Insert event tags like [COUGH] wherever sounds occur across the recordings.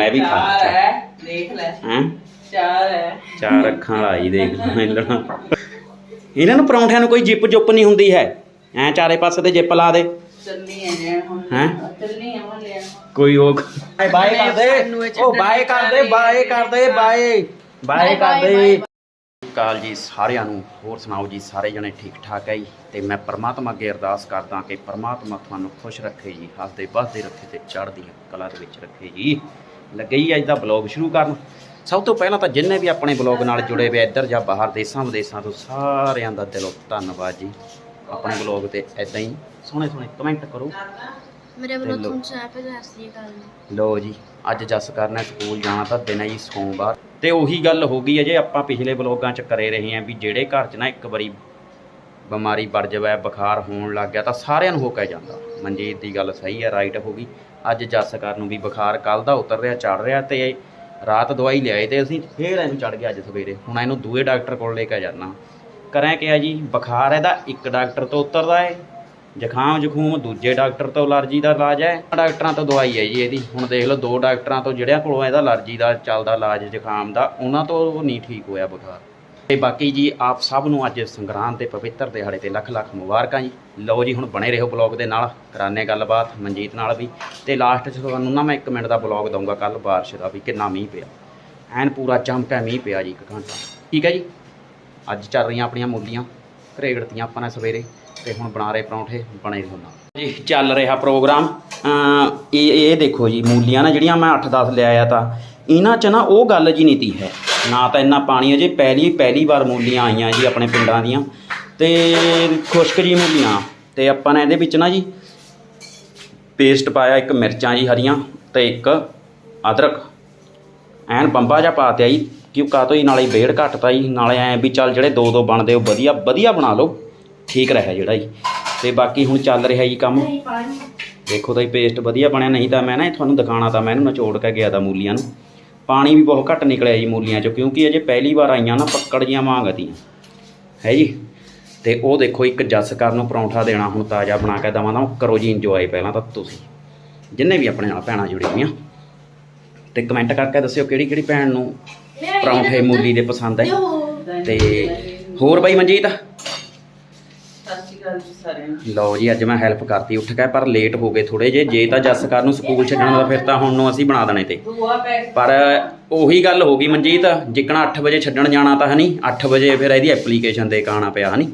ਮੈਂ ਵੀ ਖਾ ਚਾਰ ਹੈ ਦੇਖ ਲੈ। ਹੈਂ? ਚਾਰ ਹੈ। ਚਾਰ ਅੱਖਾਂ ਵਾਲਾ ਹੀ ਦੇਖ ਲੈਣਾ ਇਹਨਾਂ ਨੂੰ ਪਰੌਂਠਿਆਂ ਨੂੰ ਕੋਈ ਜਿੱਪ ਜੁੱਪ ਨਹੀਂ ਹੁੰਦੀ ਹੈ। ਐ ਚਾਰੇ ਪਾਸੇ ਤੇ ਜਿੱਪ ਲਾ ਦੇ। ਚੱਲਣੀ ਹੈ ਲੈਣ ਹੁਣ ਹੈਂ? ਚੱਲਣੀ ਹੈ ਹੁਣ ਲੈਣ ਕੋਈ ਉਹ ਬਾਏ ਬਾਏ ਮੈਂ ਕਰਦੇ। ਸਾਨੂੰ ਇਹ ਉਹ ਬਾਏ ਛੱਡਣ ਕਰਦੇ ਬਾਏ ਕਰਦੇ ਬਾਏ। ਬਾਏ ਕਰਦੇ। ਬਾਏ। ਕਾਲ ਜੀ ਸਾਰਿਆਂ ਨੂੰ। ਹੋਰ ਸੁਣਾਓ ਜੀ ਸਾਰੇ ਜਣੇ ਠੀਕ ਠਾਕ ਹੈ ਜੀ? ਤੇ ਮੈਂ ਪਰਮਾਤਮਾ ਅੱਗੇ ਅਰਦਾਸ ਕਰਦਾ ਕਿ ਪਰਮਾਤਮਾ ਤੁਹਾਨੂੰ ਖੁਸ਼ ਰੱਖੇ ਜੀ ਹੱਸਦੇ ਬਸਦੇ ਰੱਖੇ ਤੇ ਚੜ੍ਹਦੀ ਕਲਾ ਦੇ ਵਿੱਚ ਰੱਖੇ ਜੀ। ਲੱਗੇ ਹੀ ਅੱਜ ਦਾ ਬਲੌਗ ਸ਼ੁਰੂ ਕਰਨ। ਸਭ ਤੋਂ ਪਹਿਲਾਂ ਤਾਂ ਜਿੰਨੇ ਵੀ ਆਪਣੇ ਬਲੌਗ ਨਾਲ ਜੁੜੇ ਹੋਏ ਇੱਧਰ ਜਾਂ ਬਾਹਰ ਦੇਸ਼ਾਂ ਵਿਦੇਸ਼ਾਂ ਤੋਂ ਸਾਰਿਆਂ ਦਾ ਦਿਲੋਂ ਧੰਨਵਾਦ ਜੀ। ਆਪਣੇ ਬਲੌਗ ਤੇ ਐਦਾਂ ਹੀ ਸੋਹਣੇ ਸੋਹਣੇ ਕਮੈਂਟ ਕਰੋ। ਮੇਰੇ ਵੱਲੋਂ ਲਓ। ਤੁਹਾਨੂੰ ਸਾਰਿਆਂ ਨੂੰ ਸਤਿ ਸ੍ਰੀ ਅਕਾਲ ਜੀ। ਲੋ ਜੀ ਅੱਜ ਜਸ ਕਰਨਾ ਸਕੂਲ ਜਾਣਾ ਤਾਂ ਦਿਨ ਹੈ ਜੀ ਸੋਮਵਾਰ। ਤੇ ਉਹੀ ਗੱਲ ਹੋ ਗਈ ਹੈ ਜੇ ਆਪਾਂ ਪਿਛਲੇ ਬਲੌਗਾਂ 'ਚ ਕਰੇ ਰਹੇ ਹਾਂ ਵੀ ਜਿਹੜੇ ਘਰ 'ਚ ਨਾ ਇੱਕ ਵਾਰੀ ਬਿਮਾਰੀ ਵੜ ਜਾਵੇ ਬੁਖਾਰ ਹੋਣ ਲੱਗ ਗਿਆ ਤਾਂ ਸਾਰਿਆਂ ਨੂੰ ਹੋ ਕੇ ਜਾਂਦਾ। ਮਨਜੀਤ ਦੀ ਗੱਲ ਸਹੀ ਹੈ ਰਾਈਟ ਹੋ ਗਈ। ਅੱਜ ਜਸ ਕਰ ਨੂੰ ਵੀ ਬੁਖਾਰ ਕੱਲ ਦਾ ਉਤਰ ਰਿਹਾ ਚੜ ਰਿਹਾ ਤੇ ਰਾਤ ਦਵਾਈ ਲਿਆਏ ਤੇ ਅਸੀਂ ਫੇਰ ਇਹਨੂੰ ਚੜ ਗਿਆ ਅੱਜ ਸਵੇਰੇ। ਹੁਣ ਇਹਨੂੰ ਦੂਏ ਡਾਕਟਰ ਕੋਲ ਲੈ ਕੇ ਜਾਣਾ ਕਰਾਂ ਕਿਹਾ ਜੀ? ਬੁਖਾਰ ਇਹਦਾ ਇੱਕ ਡਾਕਟਰ ਤੋਂ ਉਤਰਦਾ ਹੈ ਜ਼ੁਕਾਮ ਜ਼ਖੂਮ ਦੂਜੇ ਡਾਕਟਰ ਤੋਂ ਅਲਰਜੀ ਦਾ ਇਲਾਜ ਹੈ। ਡਾਕਟਰਾਂ ਤੋਂ ਦਵਾਈ ਹੈ ਜੀ ਇਹਦੀ। ਹੁਣ ਦੇਖ ਲਓ ਦੋ ਡਾਕਟਰਾਂ ਤੋਂ ਜਿਹੜਿਆਂ ਕੋਲੋਂ ਇਹਦਾ ਅਲਰਜੀ ਦਾ ਚੱਲਦਾ ਇਲਾਜ, ਜ਼ੁਕਾਮ ਦਾ, ਉਹਨਾਂ ਤੋਂ ਨਹੀਂ ਠੀਕ ਹੋਇਆ ਬੁਖਾਰ। ਤੇ ਬਾਕੀ ਜੀ, ਆਪ ਸਭ ਨੂੰ ਅੱਜ ਸੰਗਰਾਂਦ ਦੇ ਪਵਿੱਤਰ ਦਿਹਾੜੇ ਤੇ ਲੱਖ ਲੱਖ ਮੁਬਾਰਕਾਂ ਜੀ। ਲਓ ਜੀ, ਹੁਣ ਬਣੇ ਰਹੋ ਬਲੌਗ ਦੇ ਨਾਲ। ਕਰਾਨੇ ਗੱਲਬਾਤ, ਮਨਜੀਤ ਨਾਲ ਵੀ। ਤੇ ਲਾਸਟ 'ਚ ਤੁਹਾਨੂੰ ਨਾ ਮੈਂ 1 ਮਿੰਟ ਦਾ ਬਲੌਗ ਦਊਂਗਾ ਕੱਲ ਬਾਰਿਸ਼ ਦਾ ਵੀ, ਕਿੰਨਾ ਮੀਂਹ ਪਿਆ। ਐਨ ਪੂਰਾ ਚਮਕਾ ਮੀਂਹ ਪਿਆ ਜੀ ਇੱਕ ਘੰਟਾ। ਠੀਕ ਹੈ ਜੀ? ਅੱਜ ਚੱਲ ਰਹੀਆਂ ਆਪਣੀਆਂ ਮੂਲੀਆਂ, ਘਰੇੜਤੀਆਂ ਆਪਾਂ ਨੇ ਸਵੇਰੇ। ਤੇ ਹੁਣ ਬਣਾ ਰਹੇ ਪਰੌਂਠੇ, ਬਣੇ ਰਹੋ ਜੀ, ਚੱਲ ਰਿਹਾ ਪ੍ਰੋਗਰਾਮ। ਇਹ ਇਹ ਦੇਖੋ ਜੀ, ਮੂਲੀਆਂ ਨਾ ਜਿਹੜੀਆਂ ਮੈਂ 8-10 ਲਿਆਇਆ ਤਾਂ ਇਹਨਾਂ 'ਚ ਨਾ ਉਹ ਗੱਲ ਜੀ ਨਹੀਂ ਤੀ ਹੈ। ਨਾ ਤਾਂ ਇੰਨਾ ਪਾਣੀ ਅਜੇ ਪਹਿਲੀ ਪਹਿਲੀ ਵਾਰ ਮੂਲੀਆਂ ਆਈਆਂ ਜੀ ਆਪਣੇ ਪਿੰਡਾਂ ਦੀਆਂ। ਤੇ ਖੁਸ਼ਕ ਜੀ ਮੂਲੀਆਂ, ਤੇ ਆਪਾਂ ਨੇ ਇਹਦੇ ਵਿੱਚ ਨਾ ਜੀ ਪੇਸਟ ਪਾਇਆ ਇੱਕ ਮਿਰਚਾਂ ਜੀ ਹਰੀਆਂ ਤੇ ਇੱਕ ਅਦਰਕ। ਐਨ ਬੰਬਾ ਜਿਹਾ ਪਾ ਤਿਆ ਜੀ, ਕਿਉਂ ਕਾਤੋਂ ਹੀ ਨਾਲੇ ਬੇੜ ਘਟਤਾ ਜੀ, ਨਾਲੇ ਐ ਵੀ ਚੱਲ ਜਿਹੜੇ ਦੋ ਦੋ ਬਣਦੇ ਉਹ ਵਧੀਆ ਵਧੀਆ ਬਣਾ ਲਓ, ਠੀਕ ਰਿਹਾ ਜਿਹੜਾ ਜੀ। ਤੇ ਬਾਕੀ ਹੁਣ ਚੱਲ ਰਿਹਾ ਜੀ ਕੰਮ। ਦੇਖੋ ਤਾਂ ਇਹ ਪੇਸਟ ਵਧੀਆ ਬਣਿਆ, ਨਹੀਂ ਤਾਂ ਮੈਂ ਨਾ ਇਹ ਤੁਹਾਨੂੰ ਦਿਖਾਣਾ ਤਾਂ ਮੈਂ ਇਹਨੂੰ ਨਿਚੋੜ ਕੇ ਗਿਆ ਤਾਂ ਮੂਲੀਆਂ ਨੂੰ। ਪਾਣੀ ਵੀ ਬਹੁਤ ਘੱਟ ਨਿਕਲਿਆ ਜੀ ਮੂਲੀਆਂ ਚੋਂ ਕਿਉਂਕਿ ਅਜੇ ਪਹਿਲੀ ਵਾਰ ਆਈਆਂ ਨਾ ਪੱਕੜ ਜੀਆਂ ਮੰਗਤੀਆਂ ਹੈ ਜੀ? ਤੇ ਉਹ ਦੇਖੋ ਇੱਕ ਜੱਸ ਕਰ ਨੂੰ ਪਰੌਂਠਾ ਦੇਣਾ ਹੁਣ ਤਾਜ਼ਾ ਬਣਾ ਕੇ ਦਵਾਂ ਤਾਂ ਕਰੋ ਜੀ ਇੰਜੋਏ ਪਹਿਲਾਂ ਤਾਂ ਤੁਸੀਂ। ਜਿੰਨੇ ਵੀ ਆਪਣੇ ਨਾਲ ਭੈਣਾਂ ਜੁੜੀ ਹੋਈਆਂ। ਤੇ ਕਮੈਂਟ ਕਰਕੇ ਦੱਸਿਓ ਕਿਹੜੀ ਕਿਹੜੀ ਭੈਣ ਨੂੰ ਪਰੌਂਠੇ ਮੂਲੀ ਦੇ ਪਸੰਦ ਹੈ ਤੇ ਹੋਰ ਬਾਈ ਮਨਜੀਤ? ਅਕਾਲ ਜੀ ਸਾਰਿਆਂ ਨੂੰ। ਲਓ ਜੀ ਅੱਜ ਮੈਂ ਹੈਲਪ ਕਰਤੀ ਉੱਠ ਕੇ ਪਰ ਲੇਟ ਹੋ ਗਏ ਥੋੜੇ ਜੇ ਜੇ ਤਾਂ ਜੱਸਕਰ ਨੂੰ ਸਕੂਲ ਛੱਡਣ ਦਾ ਫਿਰ ਤਾਂ ਹੁਣ ਨੂੰ ਅਸੀਂ ਬਣਾ ਦੇਣੇ ਤੇ। ਦੂਆ ਪੈਕ ਪਰ ਉਹੀ ਗੱਲ ਹੋ ਗਈ ਮਨਜੀਤ ਜਿੱਕਣਾ 8 ਵਜੇ ਛੱਡਣ ਜਾਣਾ ਤਾਂ ਹਨੀ 8 ਵਜੇ ਫਿਰ ਇਹਦੀ ਐਪਲੀਕੇਸ਼ਨ ਦੇ ਕੇ ਆਉਣਾ ਪਿਆ ਹਨੀ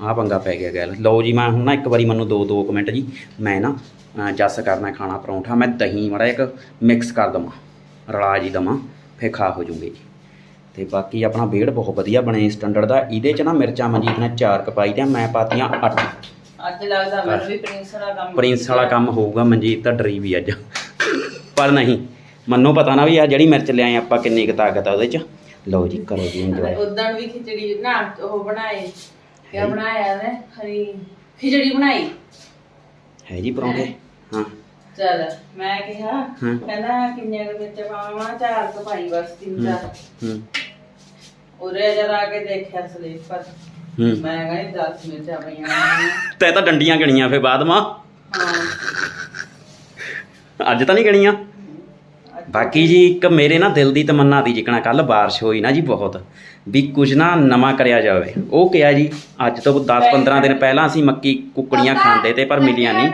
ਆਹ ਪੰਗਾ ਪੈ ਗਿਆ ਗੱਲ। ਲਓ ਜੀ ਮੈਂ ਹੁਣ ਨਾ ਇੱਕ ਵਾਰੀ ਮੈਨੂੰ ਦੋ ਦੋ ਕਮੈਂਟ ਜੀ ਮੈਂ ਨਾ ਅਹ, ਜੱਸ ਕਰਨਾ ਖਾਣਾ ਪਰੌਂਠਾ ਮੈਂ ਦਹੀਂ ਮੜਾ ਇੱਕ ਮਿਕਸ ਕਰ ਦਵਾਂ ਰਲਾ ਜੀ ਦਵਾਂ ਫੇਰ ਖਾ ਹੋ ਜੂਗੇ ਜੀ। ਤੇ ਬਾਕੀ ਆਪਣਾ ਬੇੜ ਬਹੁਤ ਵਧੀਆ ਬਣੇ ਸਟੈਂਡਰਡ ਦਾ। ਇਹਦੇ ਚ ਨਾ ਮਿਰਚਾਂ ਮਨਜੀਤ ਨੇ ਚਾਰ ਕਪਾਈ ਤੇ ਮੈਂ ਪਾਤੀਆਂ 8 ਅੱਜ ਲੱਗਦਾ ਮੈਨੂੰ ਵੀ ਪ੍ਰਿੰਸ ਵਾਲਾ ਕੰਮ ਪ੍ਰਿੰਸ ਵਾਲਾ ਕੰਮ ਹੋਊਗਾ ਮਨਜੀਤ ਤਾਂ ਡਰੀ ਵੀ ਅੱਜ। ਪਰ ਨਹੀਂ ਮੰਨੋ ਪਤਾ ਨਾ ਵੀ ਆ ਜਿਹੜੀ ਮਿਰਚ ਲਿਆਏ ਆਪਾਂ ਕਿੰਨੀ ਕੁ ਤਾਕਤ ਆ ਉਹਦੇ ਚ। ਲਓ ਜੀ ਕਰੋ ਜੀ ਇੰਜੋਏ ਉਦੋਂ ਵੀ ਖਿਚੜੀ ਨਾ ਉਹ ਬਣਾਏ। ਕਿਆ ਬਣਾਇਆ ਨੇ ਹਰੀ ਖਿਚੜੀ ਬਣਾਈ। ਹੈ ਜੀ ਪਰੌਂਠੇ? ਹਾਂ। ਚਲ ਮੈਂ ਕਿਹਾ। ਕਹਿੰਦਾ ਕਿੰਨੇ ਕੁ ਵਿੱਚ ਪਾਵਾਂ ਚਾਰ ਕੁ ਪਾਈ ਬਸ ਤਿੰਨ ਚਾਰ। ਹੂੰ। ਉਰੇ ਜਦ ਆ ਕੇ ਦੇਖਿਆ ਸਲੀਪਰ ਹੂੰ। ਮੈਂ ਕਹਿੰਦੀ 10 ਮਿੰਟਾਂ ਪਈਆਂ ਨੇ। ਤੈ ਤਾਂ ਡੰਡੀਆਂ ਗਣੀਆਂ ਫੇ ਬਾਅਦ ਮਾ। ਹਾਂ। ਅੱਜ ਤਾਂ ਨਹੀਂ ਗਣੀਆਂ। ਬਾਕੀ ਜੀ ਇੱਕ ਮੇਰੇ ਨਾ ਦਿਲ ਦੀ ਤਮੰਨਾ ਦੀ ਜਿਕਣਾ ਕੱਲ ਬਾਰਿਸ਼ ਹੋਈ ਨਾ ਜੀ ਬਹੁਤ ਵੀ ਕੁਝ ਨਾ ਨਵਾਂ ਕਰਿਆ ਜਾਵੇ। ਉਹ ਕਿਹਾ ਜੀ ਅੱਜ ਤੋਂ 10-15 ਦਿਨ ਪਹਿਲਾਂ ਅਸੀਂ ਮੱਕੀ ਕੁੱਕੜੀਆਂ ਖਾਂਦੇ ਤੇ ਪਰ ਮਿਲੀਆਂ ਨਹੀਂ।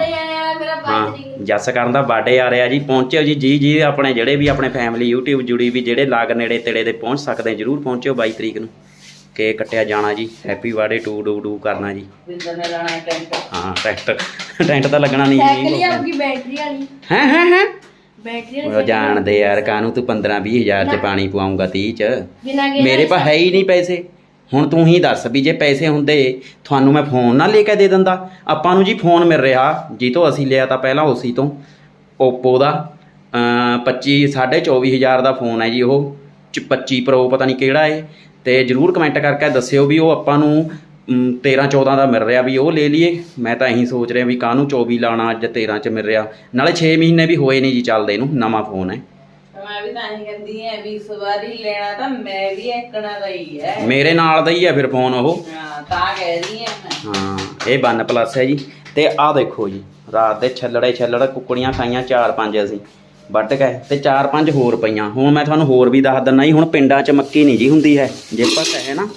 ਹਾਂ ਜੱਸ ਕਰਨ ਦਾ ਬਰਥਡੇ ਆ ਰਿਹਾ ਜੀ ਪਹੁੰਚਿਓ ਜੀ ਜੀ ਜੀ ਆਪਣੇ ਜਿਹੜੇ ਵੀ ਆਪਣੇ ਫੈਮਿਲੀ YouTube ਜੁੜੀ ਵੀ ਜਿਹੜੇ ਲਾਗ ਨੇੜੇ ਤੇੜੇ ਦੇ ਪਹੁੰਚ ਸਕਦੇ ਜਰੂਰ ਪਹੁੰਚਿਓ 22 ਤਰੀਕ ਨੂੰ। ਕੇਕ ਕੱਟਿਆ ਜਾਣਾ ਜੀ ਹੈਪੀ ਬਰਥਡੇ ਟੂ ਡੂ ਡੂ ਕਰਨਾ ਜੀ। ਬਿੰਦਰ ਨੇ ਲਾਣਾ ਟੈਂਕ ਹਾਂ ਟੈਂਟ ਟੈਂਟ ਤਾਂ ਲੱਗਣਾ ਨਹੀਂ ਸਾਈਕਲ ਹੀ ਜੀ ਆਪਕੀ ਬੈਟਰੀ ਵਾਲੀ। ਹੈ ਹੈ ਹੈ? ਬੈਟਰੀ ਉਹ ਜਾਣਦੇ ਯਾਰ ਕਾਨੂੰ ਤੂੰ 15 20 ਹਜ਼ਾਰ ਚ ਪਾਣੀ ਪਵਾਉਂਗਾ 30 ਚ। ਮੇਰੇ ਪਾ ਹੈ ਹੀ ਨਹੀਂ ਪੈਸੇ। ਹੁਣ ਤੂੰ ਹੀ ਦੱਸ ਵੀ ਜੇ ਪੈਸੇ ਹੁੰਦੇ, ਤੁਹਾਨੂੰ ਮੈਂ ਫੋਨ ਨਾ ਲੈ ਕੇ ਦੇ ਦਿੰਦਾ। ਆਪਾਂ ਨੂੰ ਜੀ ਫੋਨ ਮਿਲ ਰਿਹਾ। ਜੀ ਤੋਂ ਅਸੀਂ ਲਿਆ ਤਾਂ ਪਹਿਲਾਂ ਉਸੇ ਤੋਂ। Oppo ਦਾ ਅਮ 25 24500 ਦਾ ਫੋਨ ਹੈ ਜੀ ਉਹ। ਚ 25 Pro ਪਤਾ ਨਹੀਂ ਕਿਹੜਾ ਹੈ ਤੇ ਜਰੂਰ ਕਮੈਂਟ ਕਰਕੇ ਦੱਸਿਓ ਵੀ ਉਹ ਆਪਾਂ ਨੂੰ 13 14 ਦਾ ਮਿਲ ਰਿਹਾ ਵੀ ਉਹ ਲੈ ਲਈਏ। ਮੈਂ ਤਾਂ ਇਹੀ ਸੋਚ ਰਿਹਾ ਵੀ ਕਾਹਨੂੰ 24 ਲਾਣਾ ਅੱਜ 13 ਚ ਮਿਲ ਰਿਹਾ। ਨਾਲੇ 6 ਮਹੀਨੇ ਵੀ ਹੋਏ ਨਹੀਂ ਜੀ ਚੱਲਦੇ ਇਹਨੂੰ ਨਵਾਂ ਫੋਨ ਹੈ। ਮੈਂ ਵੀ ਤਾਂ ਹੀ ਕਹਿੰਦੀ ਐ ਵੀ ਇਸ ਵਾਰੀ ਲੈਣਾ ਤਾਂ ਮੈਂ ਵੀ ਐਕਣਾ ਦਾ ਹੀ ਹੈ ਮੇਰੇ ਨਾਲ ਦਾ ਹੀ ਹੈ ਫਿਰ ਫੋਨ ਉਹ। ਹਾਂ ਤਾਂ ਕਹਿ ਰਹੀ ਐ ਮੈਂ। ਹਾਂ ਇਹ 1 ਪਲੱਸ ਹੈ ਜੀ। ਤੇ ਆਹ ਦੇਖੋ ਜੀ ਰਾਤ ਦੇ ਛੱਲੜੇ ਛੱਲੜ ਕੁੱਕੜੀਆਂ ਖਾਈਆਂ ਚਾਰ ਪੰਜ ਅਸੀਂ। ਵੱਢ ਕੇ ਤੇ ਚਾਰ ਪੰਜ ਹੋਰ ਪਈਆਂ। ਹੁਣ ਮੈਂ ਤੁਹਾਨੂੰ ਹੋਰ ਵੀ ਦੱਸ ਦਿੰਦਾ ਜੀ ਹੁਣ ਪਿੰਡਾਂ 'ਚ ਮੱਕੀ ਨਹੀਂ ਜੀ ਹੁੰਦੀ ਹੈ। ਜੇ ਆਪਾਂ ਕਹੇ ਨਾ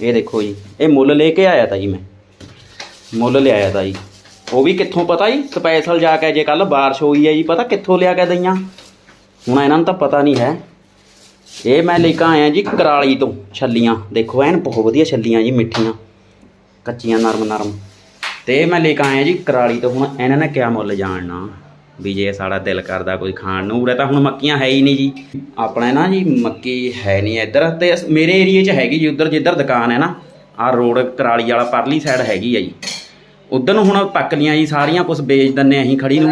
ਇਹ ਦੇਖੋ ਜੀ ਇਹ ਮੁੱਲ ਲੈ ਕੇ ਆਇਆ ਤਾ ਜੀ ਮੈਂ। ਮੁੱਲ ਲਿਆਇਆ ਤਾ ਜੀ। ਉਹ ਵੀ ਕਿੱਥੋਂ ਪਤਾ ਜੀ? ਸਪੈਸ਼ਲ ਜਾ ਕੇ ਜੇ ਕੱਲ ਬਾਰਿਸ਼ ਹੋਈ ਹੈ ਜੀ ਪਤਾ ਕਿੱਥੋਂ ਲਿਆ ਕੇ ਦਈਆਂ? ਹੁਣ ਇਹਨਾਂ ਨੂੰ ਤਾਂ ਪਤਾ ਨਹੀਂ ਹੈ। ਇਹ ਮੈਂ ਲੈ ਕੇ ਆਇਆ ਜੀ ਕਰਾਲੀ ਤੋਂ, ਛੱਲੀਆਂ। ਦੇਖੋ, ਐਨ ਬਹੁਤ ਵਧੀਆ ਛੱਲੀਆਂ ਜੀ, ਮਿੱਠੀਆਂ, ਕੱਚੀਆਂ ਨਰਮ ਨਰਮ ਤੇ ਇਹ ਮੈਂ ਲੈ ਕੇ ਆਇਆ ਜੀ ਕਰਾਲੀ ਤੋਂ। ਹੁਣ ਇਹਨਾਂ ਨੇ ਕਿਆ ਮੁੱਲ ਜਾਣਨਾ? ਵੀ ਜੇ ਸਾਡਾ ਦਿਲ ਕਰਦਾ ਕੋਈ ਖਾਣ ਨੂੰ, ਉਰੇ ਤਾਂ ਹੁਣ ਮੱਕੀਆਂ ਹੈ ਹੀ ਨਹੀਂ ਜੀ। ਆਪਣਾ ਨਾ ਜੀ, ਮੱਕੀ ਹੈ ਨਹੀਂ ਇੱਧਰ। ਤੇ ਮੇਰੇ ਏਰੀਏ 'ਚ ਹੈਗੀ ਜੀ, ਉੱਧਰ ਜਿੱਧਰ ਦੁਕਾਨ ਹੈ ਨਾ ਆਹ ਰੋਡ ਕਰਾਲੀ ਵਾਲਾ ਪਰਲੀ ਸਾਈਡ ਹੈਗੀ ਆ ਜੀ। ਉਧਰ ਨੂੰ ਹੁਣ ਪੱਕ ਲੀਆਂ ਜੀ ਸਾਰੀਆਂ ਕੁਝ ਵੇਚ ਦਿੰਨੇ ਅਸੀਂ ਖੜੀ ਨੂੰ।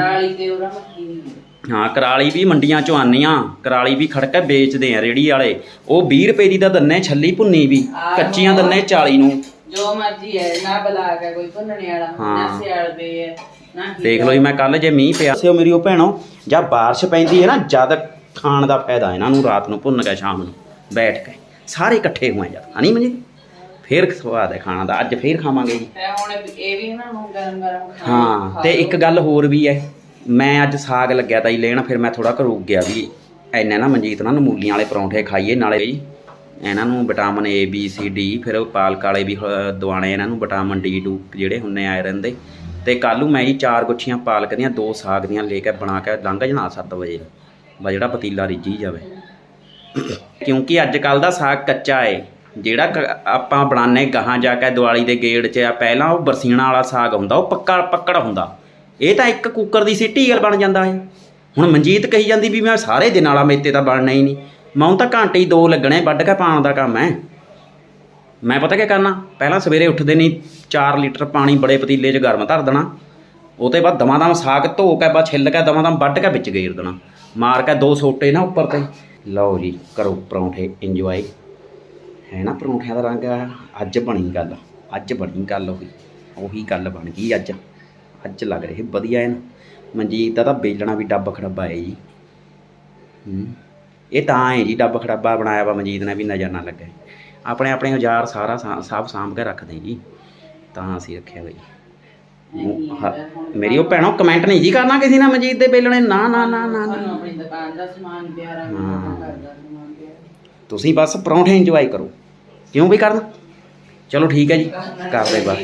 ਹਾਂ ਕਰਾਲੀ ਵੀ ਮੰਡੀਆਂ ਚੋਂ ਆਉਂਦੀਆਂ ਕਰਾਲੀ ਵੀ ਖੜਕਾ ਵੇਚਦੇ ਆ ਰੇੜੀ ਵਾਲੇ। ਉਹ 20 ਰੁਪਏ ਦੀ ਤਾਂ ਦੰਨੇ ਛੱਲੀ ਭੁੰਨੀ ਵੀ ਕੱਚੀਆਂ ਦੰਨੇ 40 ਨੂੰ। ਜੋ ਮਰਜ਼ੀ ਹੈ ਨਾ ਬਲਾਕ ਹੈ ਕੋਈ ਭੁੰਨਣੇ ਵਾਲਾ ਨਾ ਹਾਂ। ਸਿਆਲ ਪੇ ਹੈ ਨਾ ਕੀ ਦੇਖ ਲਓ ਜੀ ਮੈਂ ਕੱਲ ਜੇ ਮੀਂਹ ਪਿਆ ਸਿਓ ਮੇਰੀ ਉਹ ਭੈਣੋ ਜਾਂ ਬਾਰਿਸ਼ ਪੈਂਦੀ ਹੈ ਨਾ ਜਦ ਖਾਣ ਦਾ ਫਾਇਦਾ ਇਹਨਾਂ ਨੂੰ ਰਾਤ ਨੂੰ ਭੁੰਨ ਕੇ ਸ਼ਾਮ ਨੂੰ ਬੈਠ ਕੇ ਸਾਰੇ ਇਕੱਠੇ ਹੋਏ ਜਦ ਹਨੀ ਮਜੀ? ਫੇਰ ਸਵਾਦ ਹੈ ਖਾਣਾ ਦਾ ਅੱਜ ਫੇਰ ਖਾਵਾਂਗੇ ਜੀ। ਤੇ ਹੁਣ ਇਹ ਵੀ ਨਾ ਹੁਣ ਗਰਮ ਗਰਮ ਖਾਣਾ ਹਾਂ ਤੇ। ਇੱਕ ਗੱਲ ਹੋਰ ਵੀ ਹੈ ਮੈਂ ਅੱਜ ਸਾਗ ਲੱਗਿਆ ਤਾਂ ਜੀ ਲੈਣ, ਫਿਰ ਮੈਂ ਥੋੜਾ ਘਰੋਂ ਗਿਆ ਵੀ। ਐਨੇ ਨਾ ਮਨਜੀਤ ਨਾਲ ਮੂਲੀਆਂ ਵਾਲੇ ਪਰੌਂਠੇ ਖਾਈਏ, ਨਾਲੇ ਜੀ ਇਹਨਾਂ ਨੂੰ vitamin A B C D ਫਿਰ ਪਾਲਕ ਵਾਲੇ ਵੀ ਹ- ਦਵਾਣੇ ਇਹਨਾਂ ਨੂੰ, ਵਿਟਾਮਿਨ ਡੀ ਡੂ ਜਿਹੜੇ ਹੁੰਨੇ ਆਇਰਨ ਦੇ ਤੇ ਕੱਲ੍ਹ ਨੂੰ ਮੈਂ ਜੀ ਚਾਰ ਗੁੱਛੀਆਂ ਪਾਲਕ ਦੀਆਂ, ਦੋ ਸਾਗ ਦੀਆਂ ਲੈ ਕੇ ਬਣਾ ਕੇ ਲੰਘ ਜਣਾ 7 ਵਜੇ। ਬਾ ਜਿਹੜਾ ਪਤੀਲਾ ਰਿੱਝੀ ਜਾਵੇ। ਕਿਉਂਕਿ ਅੱਜ ਕੱਲ ਦਾ ਸਾਗ ਕੱਚਾ ਏ। ਜਿਹੜਾ ਕ- ਆਪਾਂ ਬਣਾਉਂਦੇ ਗਾਹਾਂ ਜਾ ਕੇ ਦੀਵਾਲੀ ਦੇ ਗੇੜ 'ਚ ਆ, ਪਹਿਲਾਂ ਉਹ ਬਰਸੀਣਾ ਵਾਲਾ ਸਾਗ ਹੁੰਦਾ, ਉਹ ਪੱਕਾ ਪੱਕੜ ਹੁੰਦਾ। ਇਹ ਤਾਂ ਇੱਕ ਕੁੱਕਰ ਦੀ ਸੀਟੀ ਗੱਲ ਬਣ ਜਾਂਦਾ ਹੈ। ਹੁਣ ਮਨਜੀਤ ਕਹੀ ਜਾਂਦੀ ਵੀ ਮੈਂ ਸਾਰੇ ਦਿਨ ਵਾਲਾ ਮੇਤੇ ਤਾਂ ਬਣਨਾ ਹੀ ਨਹੀਂ। ਮੈਂ ਹੁਣ ਤਾਂ ਘੰਟੇ ਹੀ ਦੋ ਲੱਗਣੇ, ਵੱਢ ਕੇ ਪਾਉਣ ਦਾ ਕੰਮ ਹੈ। ਮੈਂ ਪਤਾ ਕੀ ਕਰਨਾ? ਪਹਿਲਾਂ ਸਵੇਰੇ ਉੱਠਦੇ ਨਹੀਂ 4 ਲੀਟਰ ਪਾਣੀ ਬੜੇ ਪਤੀਲੇ 'ਚ ਗਰਮ ਧਰ ਦੇਣਾ। ਉਹ ਤੋਂ ਬਾਅਦ ਦਮਾਂ ਦਮ ਸਾਗ ਧੋ ਕੇ ਬਾ ਛਿੱਲ ਕੇ, ਦਮਾਂ ਦਮ ਵੱਢ ਕੇ ਵਿੱਚ ਗੇਰ ਦੇਣਾ। ਮਾਰ ਕੇ ਦੋ ਸੋਟੇ ਨਾ ਉੱਪਰ ਤੇ। ਲਓ ਜੀ, ਕਰੋ ਪਰੌਂਠੇ ਇੰਜੋਏ ਹੈ ਨਾ ਪਰੌਂਠਿਆਂ ਦਾ ਰੰਗ? ਅੱਜ ਬਣੀ ਗੱਲ, ਅੱਜ ਬਣੀ ਗੱਲ ਉਹੀ। ਉਹੀ ਗੱਲ ਬਣ ਗਈ ਅੱਜ। ਅੱਜ ਲੱਗ ਰਿਹਾ ਵਧੀਆ ਹੈ ਨਾ। ਮਨਜੀਤ ਦਾ ਤਾਂ ਬੇਲਣਾ ਵੀ ਡੱਬ ਖੜੱਬਾ ਹੈ ਜੀ। ਹੂੰ ਇਹ ਤਾਂ ਹੈ ਜੀ ਡੱਬ ਖੜੱਬਾ ਬਣਾਇਆ ਵਾ ਮਨਜੀਤ ਨੇ ਵੀ ਨਜ਼ਰ ਨਾ ਲੱਗੇ। ਆਪਣੇ ਆਪਣੇ ਔਜ਼ਾਰ ਸਾਰਾ ਸਾ- ਸਭ ਕੇ ਰੱਖਦੇ ਜੀ। ਤਾਂ ਅਸੀਂ ਰੱਖਿਆ ਬਈ ਮੇਰੀ ਉਹ ਭੈਣੋ ਕਮੈਂਟ ਨਹੀਂ ਜੀ ਕਰਨਾ ਕਿਸੇ ਨਾਲ ਮਨਜੀਤ ਦੇ ਬੇਲਣੇ ਨਾ ਨਾ ਨਾ ਨਾ ਆਪਣੀ ਦੁਕਾਨ ਦਾ ਸਮਾਨ ਪਿਆਰਾ ਹਾਂ। ਮਿਲਦਾ ਘਰ ਦਾ ਸਮਾਨ ਪਿਆਰਾ। ਤੁਸੀਂ ਬਸ ਪਰੌਂਠੇ ਇੰਜੋਏ ਕਰੋ। ਕਿਉਂ ਵੀ ਕਰਨਾ? ਚਲੋ ਠੀਕ ਹੈ ਜੀ ਕਰਦੇ ਬਸ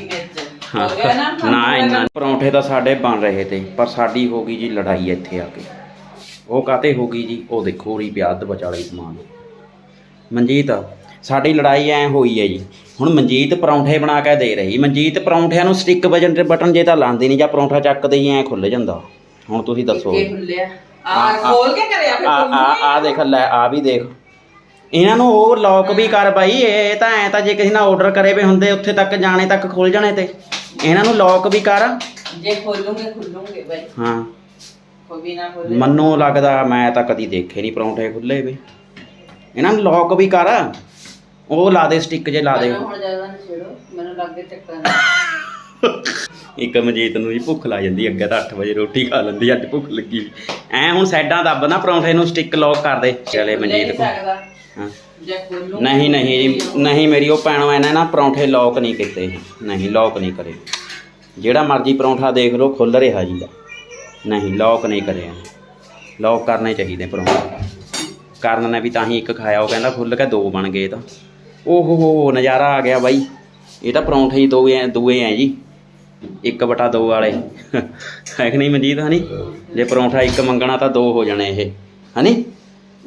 ਹੈ। ਗਿਆ ਨਾ? ਨਾ ਇੰਨਾ। ਪਰੌਂਠੇ ਤਾਂ ਸਾਡੇ ਬਣ ਰਹੇ ਤੇ ਪਰ ਸਾਡੀ ਹੋ ਗਈ ਜੀ ਲੜਾਈ ਇੱਥੇ ਆ ਕੇ। ਉਹ ਕਾਤੇ ਹੋ ਗਈ ਜੀ? ਉਹ ਦੇਖੋ ਰੀ ਪਿਆਦ ਵਿਚਾਲੇ ਸਮਾਨ। ਮਨਜੀਤ ਸਾਡੀ ਲੜਾਈ ਐ ਹੋਈ ਹੈ ਜੀ। ਹੁਣ ਮਨਜੀਤ ਪਰੌਂਠੇ ਬਣਾ ਕੇ ਦੇ ਰਹੀ। ਮਨਜੀਤ ਪਰੌਂਠਿਆਂ ਨੂੰ ਸਟਿੱਕ ਵਜਨ ਤੇ ਬਟਨ ਜੇ ਤਾਂ ਲਾਉਂਦੀ ਨਹੀਂ ਜਾਂ ਪਰੌਂਠਾ ਚੱਕਦੇ ਹੀ ਐ ਖੁੱਲ ਜਾਂਦਾ। ਹੁਣ ਤੁਸੀਂ ਦੱਸੋ। ਕੇ ਖੁੱਲਿਆ ਆ- ਆ ਆ- ਖੋਲ ਕੇ ਕਰਿਆ ਫਿਰ ਆ ਆ ਆ ਦੇਖ ਲੈ ਆ ਵੀ ਦੇਖ। ਇਹਨਾਂ ਨੂੰ ਉਹ ਲੌਕ ਵੀ ਕਰ ਬਾਈ। ਇਹ ਤਾਂ ਐ ਤਾਂ ਜੇ ਕਿਸੇ ਨਾਲ ਆਰਡਰ ਕਰੇ ਵੇ ਹੁੰਦੇ ਉੱਥੇ ਤੱਕ ਜਾਣੇ ਤੱਕ ਖੁੱਲ ਜਾਣੇ ਤੇ। ਇਹਨਾਂ ਨੂੰ ਲੌਕ ਵੀ ਕਰ। ਜੇ ਖੋਲੂਗੇ ਖੁੱਲੂਗੇ ਬਾਈ। ਹਾਂ। ਕੋਈ ਵੀ ਨਾ ਖੋਲੇ। ਮੰਨੋ ਲੱਗਦਾ ਮੈਂ ਤਾਂ ਕਦੀ ਦੇਖੇ ਨਹੀਂ ਪਰੌਂਠੇ ਖੁੱਲੇ ਵੇ। ਇਹਨਾਂ ਨੂੰ ਲੌਕ ਵੀ ਕਰ। ਉਹ ਲਾ ਦੇ ਸਟਿੱਕ ਜੇ ਲਾ ਦੇ। ਮੈਨੂੰ ਹੁਣ ਜ਼ਿਆਦਾ ਨਾ ਛੇੜੋ ਮੈਨੂੰ ਲੱਗੇ ਚੱਕਰ [LAUGHS] ਇੱਕ ਮਜੀਤ ਨੂੰ ਜੀ ਭੁੱਖ ਲੱਗ ਜਾਂਦੀ ਅੱਗੇ ਤਾਂ 8 ਵਜੇ ਰੋਟੀ ਖਾ ਲੈਂਦੀ ਅੱਜ ਭੁੱਖ ਲੱਗੀ। ਐ ਹੁਣ ਸਾਈਡਾਂ ਦੱਬ ਨਾ ਪਰੌਂਠੇ ਨੂੰ ਸਟਿੱਕ ਲੌਕ ਕਰ ਦੇ। ਚਲੇ ਮਜੀਤ ਕੋ ਹਾਂ। ਜੇ ਖੋਲੂ ਨਹੀਂ ਨਹੀਂ ਜੀ ਨਹੀਂ ਮੇਰੀ ਉਹ ਭੈਣੋ ਇਹਨੇ ਨਾ ਪਰੌਂਠੇ ਲੌਕ ਨਹੀਂ ਕੀਤੇ। ਨਹੀਂ ਲੌਕ ਨਹੀਂ ਕਰੇ। ਜਿਹੜਾ ਮਰਜ਼ੀ ਪਰੌਂਠਾ ਦੇਖ ਲਓ ਖੁੱਲ ਰਿਹਾ ਜੀ। ਨਹੀਂ ਲੌਕ ਨਹੀਂ ਕਰਿਆ। ਲੌਕ ਕਰਨੇ ਚਾਹੀਦੇ ਪਰੌਂਠੇ। ਕਰਨ ਨੇ ਵੀ ਤਾਂ ਹੀ ਇੱਕ ਖਾਇਆ ਉਹ ਕਹਿੰਦਾ ਖੁੱਲ ਕੇ ਦੋ ਬਣ ਗਏ ਤਾਂ। ਓਹ ਹੋ ਹੋ ਨਜ਼ਾਰਾ ਆ ਗਿਆ ਬਾਈ। ਇਹ ਤਾਂ ਪਰੌਂਠੇ ਹੀ ਦੋ ਐ ਦੂਏ ਐ ਜੀ। ਇੱਕ ਬਟਾ ਦੋ ਵਾਲੇ। ਹੈ ਕਿ ਨਹੀਂ ਮਨਜੀਤ ਹਨੀ? ਜੇ ਪਰੌਂਠਾ ਇੱਕ ਮੰਗਣਾ ਤਾਂ ਦੋ ਹੋ ਜਾਣੇ ਇਹ। ਹਨੀ?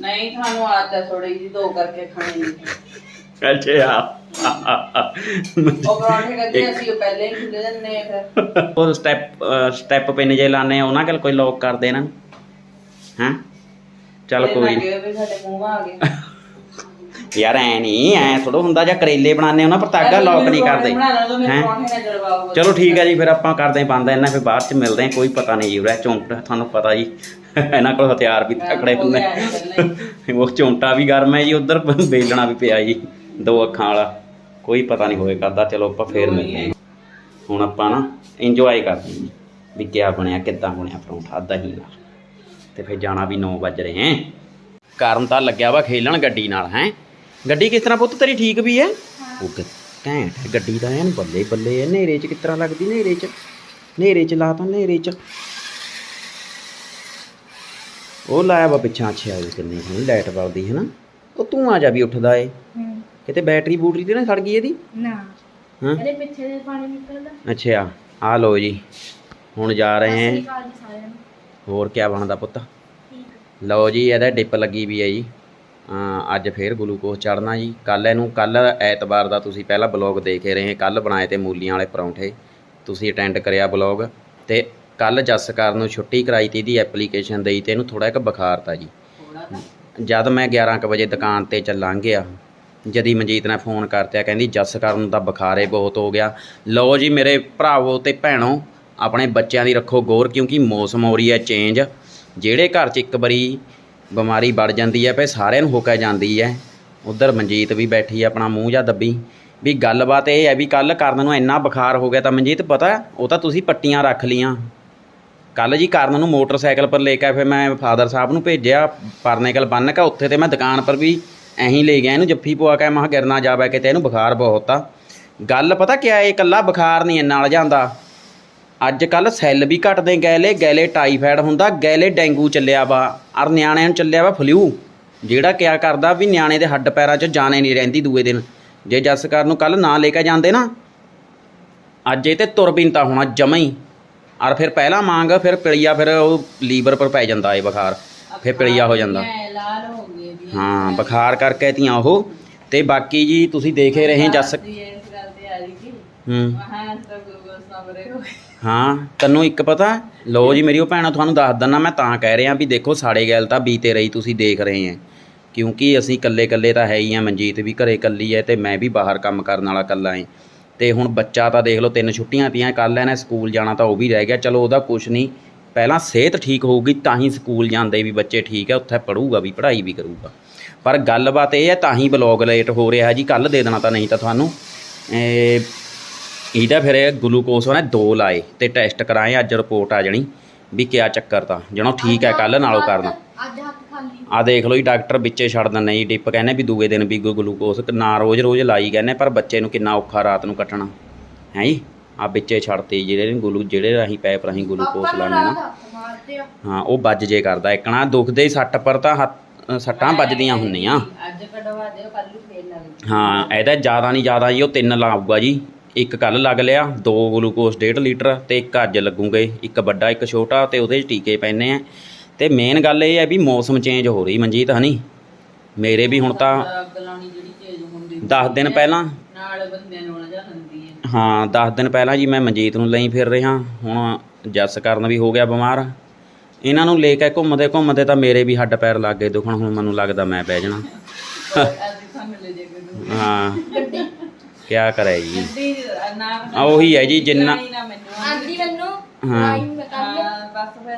ਨਹੀਂ ਤੁਹਾਨੂੰ ਆਦਤ ਥੋੜੀ ਜਿਹੀ ਦੋ ਕਰਕੇ ਖਾਣੀ ਅੱਛਾ ਉਹ ਪਰੌਂਠੇ ਕਰਦੇ ਅਸੀਂ ਉਹ ਪਹਿਲੇ ਹੀ ਖੁੱਲੇ ਦਿੰਦੇ ਆ ਫਿਰ। ਉਹ ਸਟੈਪ ਸਟੈਪ ਪਿੰਨ ਜੇ ਲਾਣੇ ਆ ਉਹਨਾਂ ਕੋਲ ਕੋਈ ਲੋਕ ਹੈਂ? ਚੱਲ ਕੋਈ ਸਾਡੇ ਮੂੰਹ ਆ ਗਏ। ਯਾਰ ਐ ਨਹੀਂ ਐ ਥੋੜਾ ਹੁੰਦਾ ਜਾਂ ਕਰੇਲੇ ਬਣਾਉਂਦੇ ਉਹਨਾਂ ਪਰ ਤਾਗਾ ਲੋਕ ਨਹੀਂ ਕਰਦੇ। ਹੈਂ? ਚਲੋ ਠੀਕ ਹੈ ਜੀ ਫਿਰ ਆਪਾਂ ਕਰਦੇ ਬੰਦ ਇਹਨਾਂ ਫਿਰ ਬਾਅਦ ਚ ਮਿਲਦੇ ਕੋਈ ਪਤਾ ਨਹੀਂ ਜੀ ਉਰੇ ਤੁਹਾਨੂੰ ਪਤਾ ਜੀ। ਇਹਨਾਂ ਕੋਲ ਹਥਿਆਰ ਵੀ ਤਕੜੇ ਹੁੰਦੇ। ਉਹ ਚੌਂਟਾ ਵੀ ਗਰਮ ਹੈ ਜੀ ਉਧਰ ਬੇਲਣਾ ਵੀ ਪਿਆ ਜੀ ਦੋ ਅੱਖਾਂ ਵਾਲਾ। ਕੋਈ ਪਤਾ ਨਹੀਂ ਹੋਏ ਕਰਦਾ ਚਲੋ ਆਪਾਂ ਫੇਰ ਮਿਲਦੇ ਹਾਂ। ਹੁਣ ਆਪਾਂ ਨਾ ਇੰਜੋਏ ਕਰਦੇ ਹਾਂ ਜੀ, ਵੀ ਕਿਆ ਬਣਿਆ ਕਿੱਦਾਂ ਬਣਿਆ ਪਰੌਂਠਾ ਦਹੀਂ ਨਾਲ ਤੇ ਫਿਰ ਜਾਣਾ ਵੀ 9 ਵਜ ਰਹੇ ਹੈ। ਕਰਨ ਤਾਂ ਲੱਗਿਆ ਵਾ ਖੇਲਣ ਗੱਡੀ ਨਾਲ ਹੈ। ਗੱਡੀ ਕਿਸ ਤਰ੍ਹਾਂ ਪੁੱਤ ਤੇਰੀ ਠੀਕ ਵੀ ਹੈ? ਉਹ ਕਿ ਘੈਂਟ ਗੱਡੀ ਦਾ ਐਨ ਬੱਲੇ ਬੱਲੇ ਹੈ ਹਨੇਰੇ 'ਚ ਕਿਸ ਤਰ੍ਹਾਂ ਲੱਗਦੀ ਹਨੇਰੇ 'ਚ? ਹਨੇਰੇ 'ਚ ਲਾ ਤਾਂ ਹਨੇਰੇ 'ਚ। ਉਹ ਲਾਇਆ ਵਾ ਪਿੱਛਾ ਅੱਛੇ ਆ ਕਿੰਨੀ ਸੋਹਣੀ ਲਾਈਟ ਬਲਦੀ ਹੈ ਨਾ। ਉਹ ਤੂੰ ਆ ਜਾ ਵੀ ਉੱਠਦਾ ਏ। ਹੂੰ। ਕਿਤੇ ਬੈਟਰੀ ਬੂਟਰੀ ਤੇ ਨਾ ਸੜ ਗਈ ਇਹਦੀ? ਨਾ। ਹਾਂ। ਇਹਦੇ ਪਿੱਛੇ ਦੇ ਪਾਣੀ ਨਿਕਲਦਾ। ਅੱਛਾ ਆ ਲੋ ਜੀ। ਹੁਣ ਜਾ ਰਹੇ ਹਾਂ ਸਾਰਿਆਂ ਨੂੰ। ਹੋਰ ਕੀ ਬਣਦਾ ਪੁੱਤ? ਠੀਕ ਲਓ ਜੀ ਇਹਦਾ ਡਿਪ ਲੱਗੀ ਵੀ ਹੈ ਜੀ। ਅਮ ਅੱਜ ਫੇਰ ਗਲੂਕੋਜ਼ ਚੜਨਾ ਜੀ। ਕੱਲ ਇਹਨੂੰ ਕੱਲ ਐਤਵਾਰ ਦਾ ਤੁਸੀਂ ਪਹਿਲਾਂ ਬਲੌਗ ਦੇਖੇ ਰਹੇ। ਕੱਲ ਬਣਾਏ ਤੇ ਮੂਲੀਆਂ ਵਾਲੇ ਪਰੌਂਠੇ। ਤੁਸੀਂ ਅਟੈਂਡ ਕਰਿਆ ਬਲੌਗ। ਤੇ ਕੱਲ ਜਸਕਰ ਨੂੰ ਛੁੱਟੀ ਕਰਾਈ ਤੀ ਇਹਦੀ ਐਪਲੀਕੇਸ਼ਨ ਦੇਈ ਤੇ ਇਹਨੂੰ ਥੋੜਾ ਇੱਕ ਬੁਖਾਰ ਤਾ ਜੀ। ਜਦ ਮੈਂ 11 ਕੁ ਵਜੇ ਦੁਕਾਨ ਤੇ ਚੱਲਾਂ ਗਿਆ ਜਦੀ ਮਨਜੀਤ ਨੇ ਫੋਨ ਕਰਤਿਆ, ਕਹਿੰਦੀ ਜਸਕਰ ਨੂੰ ਤਾਂ ਬੁਖਾਰੇ ਬਹੁਤ ਹੋ ਗਿਆ। ਲਓ ਜੀ ਮੇਰੇ ਭਰਾਵੋ ਤੇ ਭੈਣੋ, ਆਪਣੇ ਬੱਚਿਆਂ ਦੀ ਰੱਖੋ ਗੌਰ, ਕਿਉਂਕਿ ਮੌਸਮ ਹੋ ਰਹੀ ਹੈ ਚੇਂਜ ਜਿਹੜੇ ਘਰ 'ਚ ਇੱਕ ਵਾਰੀ ਬਿਮਾਰੀ ਵੜ ਜਾਂਦੀ ਹੈ ਫੇ ਸਾਰਿਆਂ ਨੂੰ ਹੋ ਕੇ ਜਾਂਦੀ ਹੈ। ਉਧਰ ਮਨਜੀਤ ਵੀ ਬੈਠੀ ਹੈ ਆਪਣਾ ਮੂੰਹ ਜਾਂ ਦੱਬੀ। ਵੀ ਗੱਲਬਾਤ ਇਹ ਹੈ ਵੀ ਕੱਲ ਕਰਨ ਨੂੰ ਇੰਨਾ ਬੁਖਾਰ ਹੋ ਗਿਆ ਤਾਂ ਮਨਜੀਤ, ਪਤਾ ਉਹ ਤਾਂ ਤੁਸੀਂ ਪੱਟੀਆਂ ਰੱਖ ਲੀਆਂ ਕੱਲ ਜੀ ਕਰਨ ਨੂੰ ਮੋਟਰਸਾਈਕਲ ਪਰ ਲੈ ਕੇ ਫਿਰ ਮੈਂ ਫਾਦਰ ਸਾਹਿਬ ਨੂੰ ਭੇਜਿਆ, ਪਰਨੇਕਲ ਬੰਨ ਕੇ ਉੱਥੇ ਤੇ ਮੈਂ ਦੁਕਾਨ ਪਰ ਵੀ ਐਂ ਹੀ ਲੈ ਗਿਆ, ਇਹਨੂੰ ਜੱਫੀ ਪਵਾ ਕੇ ਮੈਂ ਕਿਹਾ ਗਿਰਨਾ ਜਾਵੇ ਕਿਤੇ ਇਹਨੂੰ ਬੁਖਾਰ ਬਹੁਤ ਆ। ਗੱਲ ਪਤਾ ਕਿਆ, ਇਹ ਇਕੱਲਾ ਬੁਖਾਰ ਨਹੀਂ ਨਾਲ ਜਾਂਦਾ। ਅੱਜ ਕੱਲ ਸੈੱਲ ਵੀ ਘਟਦੇ ਗੈਲੇ ਗੈਲੇ ਟਾਈਫਾਇਡ ਹੁੰਦਾ, ਗੈਲੇ ਡੈਂਗੂ ਚੱਲਿਆ ਵਾ ਔਰ ਨਿਆਣਿਆਂ ਨੂੰ ਚੱਲਿਆ ਵਾ ਫਲੂ। ਜਿਹੜਾ ਕਿਆ ਕਰਦਾ ਵੀ ਨਿਆਣੇ ਦੇ ਹੱਡ ਪੈਰਾਂ 'ਚ ਜਾਣੇ ਨਹੀਂ ਰਹਿੰਦੀ ਦੂਏ ਦਿਨ। ਜੇ ਜਸਕਰ ਨੂੰ ਕੱਲ ਨਾ ਲੈ ਕੇ ਜਾਂਦੇ ਨਾ, ਅੱਜ ਇਹ ਤੇ ਤੁਰ ਬਿੰਤਾ ਹੋਣਾ ਜਮਾ ਹੀ। ਔਰ ਫਿਰ ਪਹਿਲਾ ਮੰਗ ਫਿਰ ਪਿਲੀਆ ਫਿਰ ਉਹ ਲੀਵਰ ਪਰ ਪੈ ਜਾਂਦਾ ਏ ਬੁਖਾਰ। ਫਿਰ ਪਿਲੀਆ ਹੋ ਜਾਂਦਾ। ਲਾਲ ਹੋ ਵੀ ਹਾਂ ਬੁਖਾਰ ਕਰਕੇ ਤੀਆਂ ਉਹ। ਤੇ ਬਾਕੀ ਜੀ ਤੁਸੀਂ ਦੇਖੇ ਰਹੇ ਜਸ ਇਸ ਗੱਲ ਤੇ ਆ ਰਹੀ ਸੀ। ਹੂੰ। ਮਹਾਂ ਤਾਂ ਗੂਗਲ ਸਾਹਮਣੇ ਹੋ ਗਏ। ਹਾਂ ਤੈਨੂੰ ਇੱਕ ਪਤਾ? ਲੋ ਜੀ ਮੇਰੀ ਉਹ ਭੈਣਾਂ ਤੁਹਾਨੂੰ ਦੱਸ ਦਿੰਨਾ ਮੈਂ ਤਾਂ ਕਹਿ ਰਿਹਾ ਵੀ ਦੇਖੋ ਸਾੜੇ ਗੈਲ ਤਾਂ ਬੀਤੇ ਰਹੀ ਤੁਸੀਂ ਦੇਖ ਰਹੇ ਆ ਕਿਉਂਕਿ ਅਸੀਂ ਇਕੱਲੇ ਇਕੱਲੇ ਤਾਂ ਹੈ ਹੀ ਆ ਮਨਜੀਤ ਵੀ ਘਰੇ ਇਕੱਲੀ ਹੈ ਤੇ ਮੈਂ ਵੀ ਬਾਹਰ ਕੰਮ ਕਰਨ ਵਾਲਾ ਇਕੱਲਾ ਏ ਤੇ ਹੁਣ ਬੱਚਾ ਤਾਂ ਦੇਖ ਲਓ ਤਿੰਨ ਛੁੱਟੀਆਂ ਤੀਆਂ ਕੱਲ ਇਹਨੇ ਸਕੂਲ ਜਾਣਾ ਤਾਂ ਉਹ ਵੀ ਰਹਿ ਗਿਆ। ਚਲੋ ਉਹਦਾ ਕੁਛ ਨਹੀਂ। ਪਹਿਲਾਂ ਸਿਹਤ ਠੀਕ ਹੋਊਗੀ ਤਾਂ ਹੀ ਸਕੂਲ ਜਾਂਦੇ ਵੀ ਬੱਚੇ ਠੀਕ ਹੈ ਉੱਥੇ ਪੜੂਗਾ ਵੀ ਪੜ੍ਹਾਈ ਵੀ ਕਰੂਗਾ। ਪਰ ਗੱਲਬਾਤ ਇਹ ਹੈ ਤਾਂ ਹੀ ਬਲੌਗ ਲੇਟ ਹੋ ਰਿਹਾ ਜੀ ਕੱਲ ਦੇ ਦੇਣਾ ਤਾਂ ਨਹੀਂ ਤਾਂ ਤੁਹਾਨੂੰ। ਇਹ ਇਹਦਾ ਫਿਰ ਗਲੂਕੋਸ ਉਹਨੇ ਦੋ ਲਾਏ ਤੇ ਟੈਸਟ ਕਰਾਏ ਅੱਜ ਰਿਪੋਰਟ ਆ ਜਾਣੀ ਵੀ ਕਿਆ ਚੱਕਰ ਤਾਂ। ਜਣੋ ਠੀਕ ਹੈ ਕੱਲ ਨਾਲੋਂ ਕਰਨਾ। ਅੱਜ ਹੱਥ ਖਾਲੀ। ਆ ਦੇਖ ਲਓ ਜੀ ਡਾਕਟਰ ਵਿੱਚੇ ਛੱਡ ਦਿੰਦੇ ਜੀ ਡਿਪ ਕਹਿੰਦੇ ਵੀ ਦੂਏ ਦਿਨ ਵੀ ਗਲੂਕੋਸ ਨਾ ਰੋਜ਼ ਰੋਜ਼ ਲਾਈ ਕਹਿੰਦੇ ਪਰ ਬੱਚੇ ਨੂੰ ਕਿੰਨਾ ਔਖਾ ਰਾਤ ਨੂੰ ਕੱਟਣਾ। ਹੈ ਜੀ? ਆ ਵਿੱਚੇ ਛੱਡਤੇ ਜਿਹੜੇ ਨੇ ਗਲੂ ਜਿਹੜੇ ਰਾਹੀਂ ਪੈਪ ਰਾਹੀਂ ਗਲੂਕੋਸ ਲਾਣੇ ਨਾ ਮਾਰਦੇ ਆ। ਹਾਂ ਉਹ ਵੱਜ ਜੇ ਕਰਦਾ। ਇੱਕਣਾ ਦੁਖਦੇ ਹੀ ਸੱਟ ਪਰ ਤਾਂ ਹੱਥ- ਸੱਟਾਂ ਵੱਜਦੀਆਂ ਹੁੰਦੀਆਂ। ਅੱਜ ਕਢਵਾ ਦਿਓ ਕੱਲ ਨੂੰ ਫੇਰ ਲੱਗ ਹਾਂ ਇਹਦਾ ਜ਼ਿਆਦਾ ਨਹੀਂ ਜ਼ਿਆਦਾ ਜੀ ਉਹ ਤਿੰਨ ਲਾਊਗਾ ਜੀ। ਇੱਕ ਕੱਲ ਲੱਗ ਲਿਆ ਦੋ ਗਲੂਕੋਸ 1.5 ਲੀਟਰ ਤੇ ਇੱਕ ਅੱਜ ਲੱਗੂਗੇ। ਇੱਕ ਵੱਡਾ ਇੱਕ ਛੋਟਾ ਤੇ ਉਹਦੇ ਟੀਕੇ ਪੈਣੇ ਆ। ਤੇ ਮੇਨ ਗੱਲ ਇਹ ਹੈ ਵੀ ਮੌਸਮ ਚੇਂਜ ਹੋ ਰਹੀ ਮਨਜੀਤ ਹਨੀ। ਮੇਰੇ ਵੀ ਹੁਣ ਤਾਂ ਅੱਗ ਲਾਉਣੀ ਜਿਹੜੀ ਚੀਜ਼ ਹੁੰਦੀ 10 ਦਿਨ ਪਹਿਲਾਂ। ਨਾਲ ਬੰਦਿਆਂ ਨੂੰ ਉਲਝਾ ਦਿੰਦੀ ਹੈ। ਹਾਂ 10 ਦਿਨ ਪਹਿਲਾਂ ਜੀ ਮੈਂ ਮਨਜੀਤ ਨੂੰ ਲਈ ਫਿਰ ਰਿਹਾ। ਹੁਣ ਜੱਸ ਕਰਨ ਵੀ ਹੋ ਗਿਆ ਬਿਮਾਰ। ਇਹਨਾਂ ਨੂੰ ਲੈ ਕੇ ਘੁੰਮਦੇ ਘੁੰਮਦੇ ਤਾਂ ਮੇਰੇ ਵੀ ਹੱਡ ਪੈਰ ਲੱਗ ਗਏ ਦੁਖਣ ਹੁਣ ਮੈਨੂੰ ਲੱਗਦਾ ਮੈਂ ਬਹਿ ਜਾਣਾ। ਕੇ ਹਾਂ। ਕਿਆ ਕਰੇ ਜੀ। ਉਹੀ ਹੈ ਜੀ ਜਿੰਨਾ ਨਾ ਮੈਨੂੰ। ਹਾਂ ਬਸ ਫਿਰ।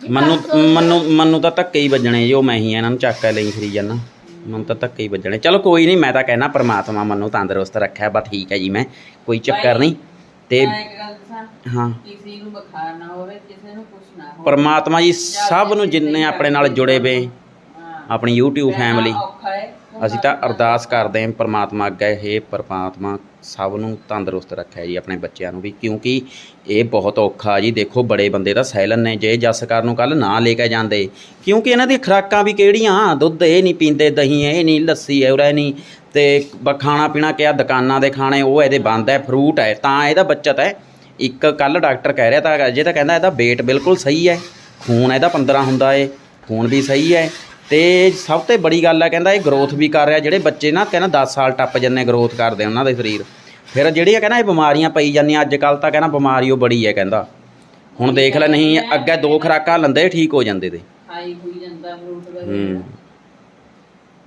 ਮੈਨੂੰ ਮੈਨੂੰ ਮੈਨੂੰ ਤਾਂ ਧੱਕੇ ਹੀ ਵੱਜਣੇ ਜੋ ਮੈਂ ਹੀ ਇਹਨਾਂ ਨੂੰ ਚੱਕ ਕੇ ਲਈ ਫਰੀ ਜਾਨਾ ਮੈਨੂੰ ਤਾਂ ਧੱਕੇ ਹੀ ਵੱਜਣੇ। ਚਲੋ ਕੋਈ ਨਹੀਂ ਮੈਂ ਤਾਂ ਕਹਿਣਾ ਪ੍ਰਮਾਤਮਾ ਮੈਨੂੰ ਤੰਦਰੁਸਤ ਰੱਖਿਆ ਬਸ ਠੀਕ ਹੈ ਜੀ ਮੈਂ ਕੋਈ ਚੱਕਰ ਨਹੀਂ। ਤੇ ਮੈਂ ਇੱਕ ਗੱਲ ਦੱਸਾਂ ਹਾਂ। ਕਿਸੇ ਨੂੰ ਬੁਖਾਰ ਨਾ ਹੋਵੇ ਕਿਸੇ ਨੂੰ ਕੁਛ ਨਾ ਹੋਵੇ। ਪਰਮਾਤਮਾ ਜੀ ਸਭ ਨੂੰ ਜਿੰਨੇ ਆਪਣੇ ਨਾਲ ਜੁੜੇ ਵੇ ਹਾਂ। ਆਪਣੀ YouTube ਫੈਮਿਲੀ ਔਖਾ ਹੈ। ਅਸੀਂ ਤਾਂ ਅਰਦਾਸ ਕਰਦੇ ਹਾਂ, ਪਰਮਾਤਮਾ ਅੱਗੇ ਹੇ ਪਰਮਾਤਮਾ, ਸਭ ਨੂੰ ਤੰਦਰੁਸਤ ਰੱਖਿਆ ਜੀ ਆਪਣੇ ਬੱਚਿਆਂ ਨੂੰ ਵੀ, ਕਿਉਂਕਿ ਇਹ ਬਹੁਤ ਔਖਾ ਜੀ। ਦੇਖੋ, ਬੜੇ ਬੰਦੇ ਤਾਂ ਸੈਲਨ ਨੇ, ਜੇ ਜਸਕਰ ਨੂੰ ਕੱਲ ਨਾ ਲੈ ਕੇ ਜਾਂਦੇ। ਕਿਉਂਕਿ ਇਹਨਾਂ ਦੀ ਖੁਰਾਕਾਂ ਵੀ ਕਿਹੜੀਆਂ? ਦੁੱਧ ਇਹ ਨਹੀਂ ਪੀਂਦੇ, ਦਹੀਂ ਇਹ ਨਹੀਂ, ਲੱਸੀ ਇਹ ਨਹੀਂ। ਤੇ ਬ- ਖਾਣਾ ਪੀਣਾ ਕਿਆ, ਦੁਕਾਨਾਂ ਦੇ ਖਾਣੇ, ਉਹ ਇਹਦੇ ਬੰਦ ਹੈ, ਫਰੂਟ ਹੈ, ਤਾਂ ਇਹਦਾ ਬੱਚਤ ਹੈ। ਇੱਕ ਕੱਲ ਡਾਕਟਰ ਕਹਿ ਰਿਹਾ ਤਾਂ, ਜੇ ਤਾਂ ਕਹਿੰਦਾ ਇਹਦਾ weight ਬਿਲਕੁਲ ਸਹੀ ਹੈ। ਖੂਨ ਇਹਦਾ 15 ਹੁੰਦਾ ਏ, ਖੂਨ ਵੀ ਸਹੀ ਹੈ। ਤੇ ਸਭ ਤੋਂ ਬੜੀ ਗੱਲ ਹੈ ਕਹਿੰਦਾ ਇਹ ਗਰੋਥ ਵੀ ਕਰ ਰਿਹਾ ਜਿਹੜੇ ਬੱਚੇ ਨਾ ਕਹਿੰਦਾ 10 ਸਾਲ ਟੱਪ ਜੰਨੇ ਗਰੋਥ ਕਰਦੇ ਉਹਨਾਂ ਦੇ ਸਰੀਰ। ਫਿਰ ਜਿਹੜੀ ਹੈ ਕਹਿੰਦਾ ਇਹ ਬਿਮਾਰੀਆਂ ਪਈ ਜਾਂਦੀਆਂ ਅੱਜ ਕੱਲ ਤਾਂ ਕਹਿੰਦਾ ਬਿਮਾਰੀ ਉਹ ਬੜੀ ਹੈ ਕਹਿੰਦਾ। ਹੁਣ ਦੇਖ ਲੈ ਨਹੀਂ ਅੱਗੇ ਦੋ ਖਰਾਕਾਂ ਲੰਦੇ ਠੀਕ ਹੋ ਜਾਂਦੇ ਤੇ। ਹਾਈ ਹੋਈ ਜਾਂਦਾ ਫਰੂਟ ਵਗੈਰਾ ਹੂੰ।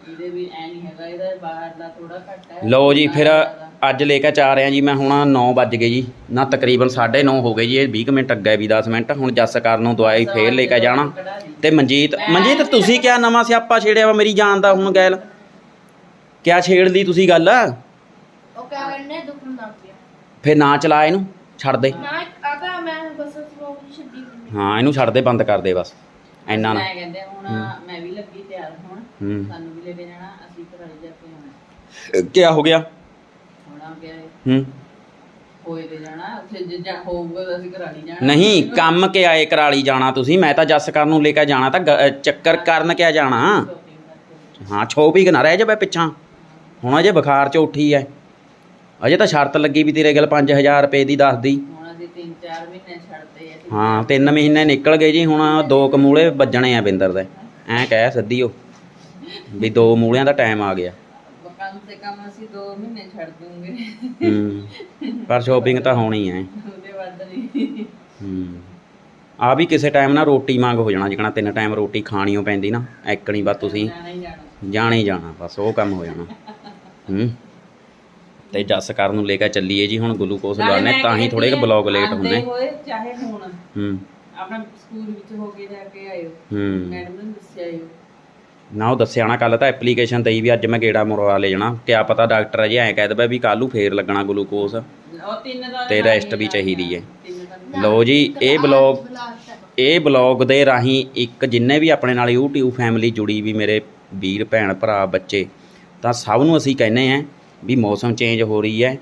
ਇਹਦੇ ਵੀ ਐ ਨਹੀਂ ਹੈਗਾ ਇਹਦਾ ਬਾਹਰ ਦਾ ਥੋੜਾ ਘੱਟ ਹੈ। ਲਓ ਜੀ ਫਿਰ ਅੱਜ ਲੈ ਕੇ ਚਾ ਰਿਹਾ ਜੀ ਮੈਂ ਹੁਣ 9 ਵੱਜ ਗਏ ਜੀ। ਨਾ ਤਕਰੀਬਨ 9:30 ਹੋ ਗਏ ਜੀ ਇਹ 20 ਕੁ ਮਿੰਟ ਅੱਗੇ ਵੀ 10 ਮਿੰਟ। ਹੁਣ ਜੱਸ ਕਰਨ ਨੂੰ ਦਵਾਈ ਫੇਰ ਲੈ ਕੇ ਜਾਣਾ। ਤੇ ਮਨਜੀਤ ਮਨਜੀਤ ਤੁਸੀਂ ਕਿਆ ਨਵਾਂ ਸਿਆਪਾ ਛੇੜਿਆ ਵਾ ਮੇਰੀ ਜਾਨ ਦਾ ਹੁਣ ਗੈਲ? ਕਿਆ ਛੇੜ ਲਈ ਤੁਸੀਂ ਗੱਲ? ਉਹ ਕਹਿ ਰਹੇ ਦੁੱਖ ਨਾ ਪਿਆ ਫੇਰ ਨਾ ਚਲਾ ਇਹਨੂੰ ਛੱਡ ਦੇ। ਨਾ ਆ ਤਾਂ ਮੈਂ ਬਸ ਸਲੋ ਛੱਡੀ ਹੋਈ। ਹਾਂ ਇਹਨੂੰ ਛੱਡ ਦੇ ਬੰਦ ਕਰ ਦੇ ਬਸ। ਇੰਨਾ ਨਾ। ਮੈਂ ਕਹਿੰਦੇ ਹੁਣ ਮੈਂ ਵੀ ਲੱਗੀ ਤਿਆਰ ਹੁਣ। ਹੂੰ। ਸਾਨੂੰ ਵੀ ਲੈ ਕੇ ਜਾਣਾ ਅਸੀਂ ਘਰ ਜਾ ਕੇ ਆਉਣਾ। ਕਿਆ ਹੋ ਗਿਆ? ਆ ਗਿਆ ਇਹ। ਹੂੰ। ਹੋਏ ਤੇ ਜਾਣਾ ਉੱਥੇ ਜੇ ਜਾ ਹੋਊਗਾ ਤਾਂ ਅਸੀਂ ਕਰਾ ਲਈ ਜਾਣਾ। ਨਹੀਂ ਕੰਮ ਕੇ ਆਏ ਕਰਾਲੀ ਜਾਣਾ ਤੁਸੀਂ ਮੈਂ ਤਾਂ ਜੱਸ ਕਰਨ ਨੂੰ ਲੈ ਕੇ ਜਾਣਾ ਤਾਂ ਗ- ਚੱਕਰ ਕਰਨ ਕਿਆ ਜਾਣਾ? Shopping ਕਰਕੇ। ਹਾਂ ਛੋਪੀ ਨਾ ਰਹਿ ਜਾਵੇ ਪਿੱਛਾਂ। ਹੁਣ ਅਜੇ ਬੁਖਾਰ ਚ ਉੱਠੀ ਐ। ਅਜੇ ਤਾਂ ਸ਼ਰਤ ਲੱਗੀ ਵੀ ਤੇਰੇ ਕੋਲ 5000 ਰੁਪਏ ਦੀ ਦੱਸਦੀ ਹੁਣ ਅਸੀਂ 3-4 ਮਹੀਨੇ ਛੱਡਦੇ ਆ ਹਾਂ ਤਿੰਨ ਮਹੀਨੇ ਨਿਕਲ ਗਏ ਜੀ ਹੁਣ ਦੋ ਕਮੂਲੇ ਵੱਜਣੇ ਆ ਬਿੰਦਰ ਦੇ। ਐਂ ਕਹਿ ਸੱਦੀ ਉਹ ਵੀ ਦੋ ਮੂਲਿਆਂ ਦਾ ਟਾਈਮ ਆ ਗਿਆ। ਕਮ ਅਸੀਂ 2 ਮਹੀਨੇ ਛੱਡ ਦੂੰਗੇ। ਹੂੰ। ਪਰ ਸ਼ੋਪਿੰਗ ਤਾਂ ਹੋਣੀ ਐ। ਉਹਦੇ ਵੱਧ ਨਹੀਂ ਹੂੰ। ਆ ਵੀ ਕਿਸੇ ਟਾਈਮ ਨਾ ਰੋਟੀ ਮੰਗ ਹੋ ਜਾਣਾ ਜਿਕਣਾ ਤਿੰਨ ਟਾਈਮ ਰੋਟੀ ਖਾਣੀਓ ਪੈਂਦੀ ਨਾ ਐਕਣੀ ਬਸ ਤੁਸੀਂ ਜਾਣਾ ਹੀ ਜਾਣਾ। ਹੀ ਬਸ ਉਹ ਕੰਮ ਹੋ ਜਾਣਾ। ਹੂੰ। ਤੇ ਜੱਸ ਕਰਨ ਨੂੰ ਲੈ ਕੇ ਚੱਲੀਏ ਜੀ ਹੁਣ ਗਲੂਕੋਸ ਮੈਂ ਤਾਂ ਹੀ ਥੋੜੇ ਕੁ ਆ, ਬਲੌਗ ਲੇਟ ਹੁੰਦੇ। ਚਾਹੇ ਹੁਣ। ਹੂੰ। ਆਪਣਾ ਸਕੂਲ ਵਿੱਚ ਹੋ ਕੇ ਜਾ ਕੇ ਆਇਓ। ਹੂੰ। ਮੈਡਮ ਨੇ ਦੱਸਿਆ ਆਇਓ। ਨਾ ਉਹ ਦੱਸਿਆ ਨਾ ਕੱਲ ਤਾਂ ਐਪਲੀਕੇਸ਼ਨ ਦਈ ਵੀ ਅੱਜ ਮੈਂ ਗੇੜਾ ਮਰਵਾ ਲੈ ਜਾਣਾ। ਕਿਆ ਪਤਾ ਡਾਕਟਰ ਅਜੇ ਐਂ ਕਹਿ ਦਵੇ ਵੀ ਕੱਲ੍ਹ ਨੂੰ ਫੇਰ ਲੱਗਣਾ ਗਲੂਕੋਸ ਉਹ ਤਿੰਨ ਦਾ ਤੇ rest ਵੀ ਚਾਹੀਦੀ ਹੈ। ਲਓ ਜੀ ਇਹ ਬਲੌਗ ਇਹ ਬਲੌਗ ਦੇ ਰਾਹੀਂ ਇੱਕ ਜਿੰਨੇ ਵੀ ਆਪਣੇ ਨਾਲ YouTube ਫੈਮਿਲੀ ਜੁੜੀ ਵੀ ਮੇਰੇ ਵੀਰ ਭੈਣ ਭਰਾ ਬੱਚੇ ਤਾਂ ਸਭ ਨੂੰ ਅਸੀਂ ਕਹਿੰਦੇ ਆਂ ਵੀ ਮੌਸਮ ਚੇਂਜ ਹੋ ਰਹੀ ਹੈ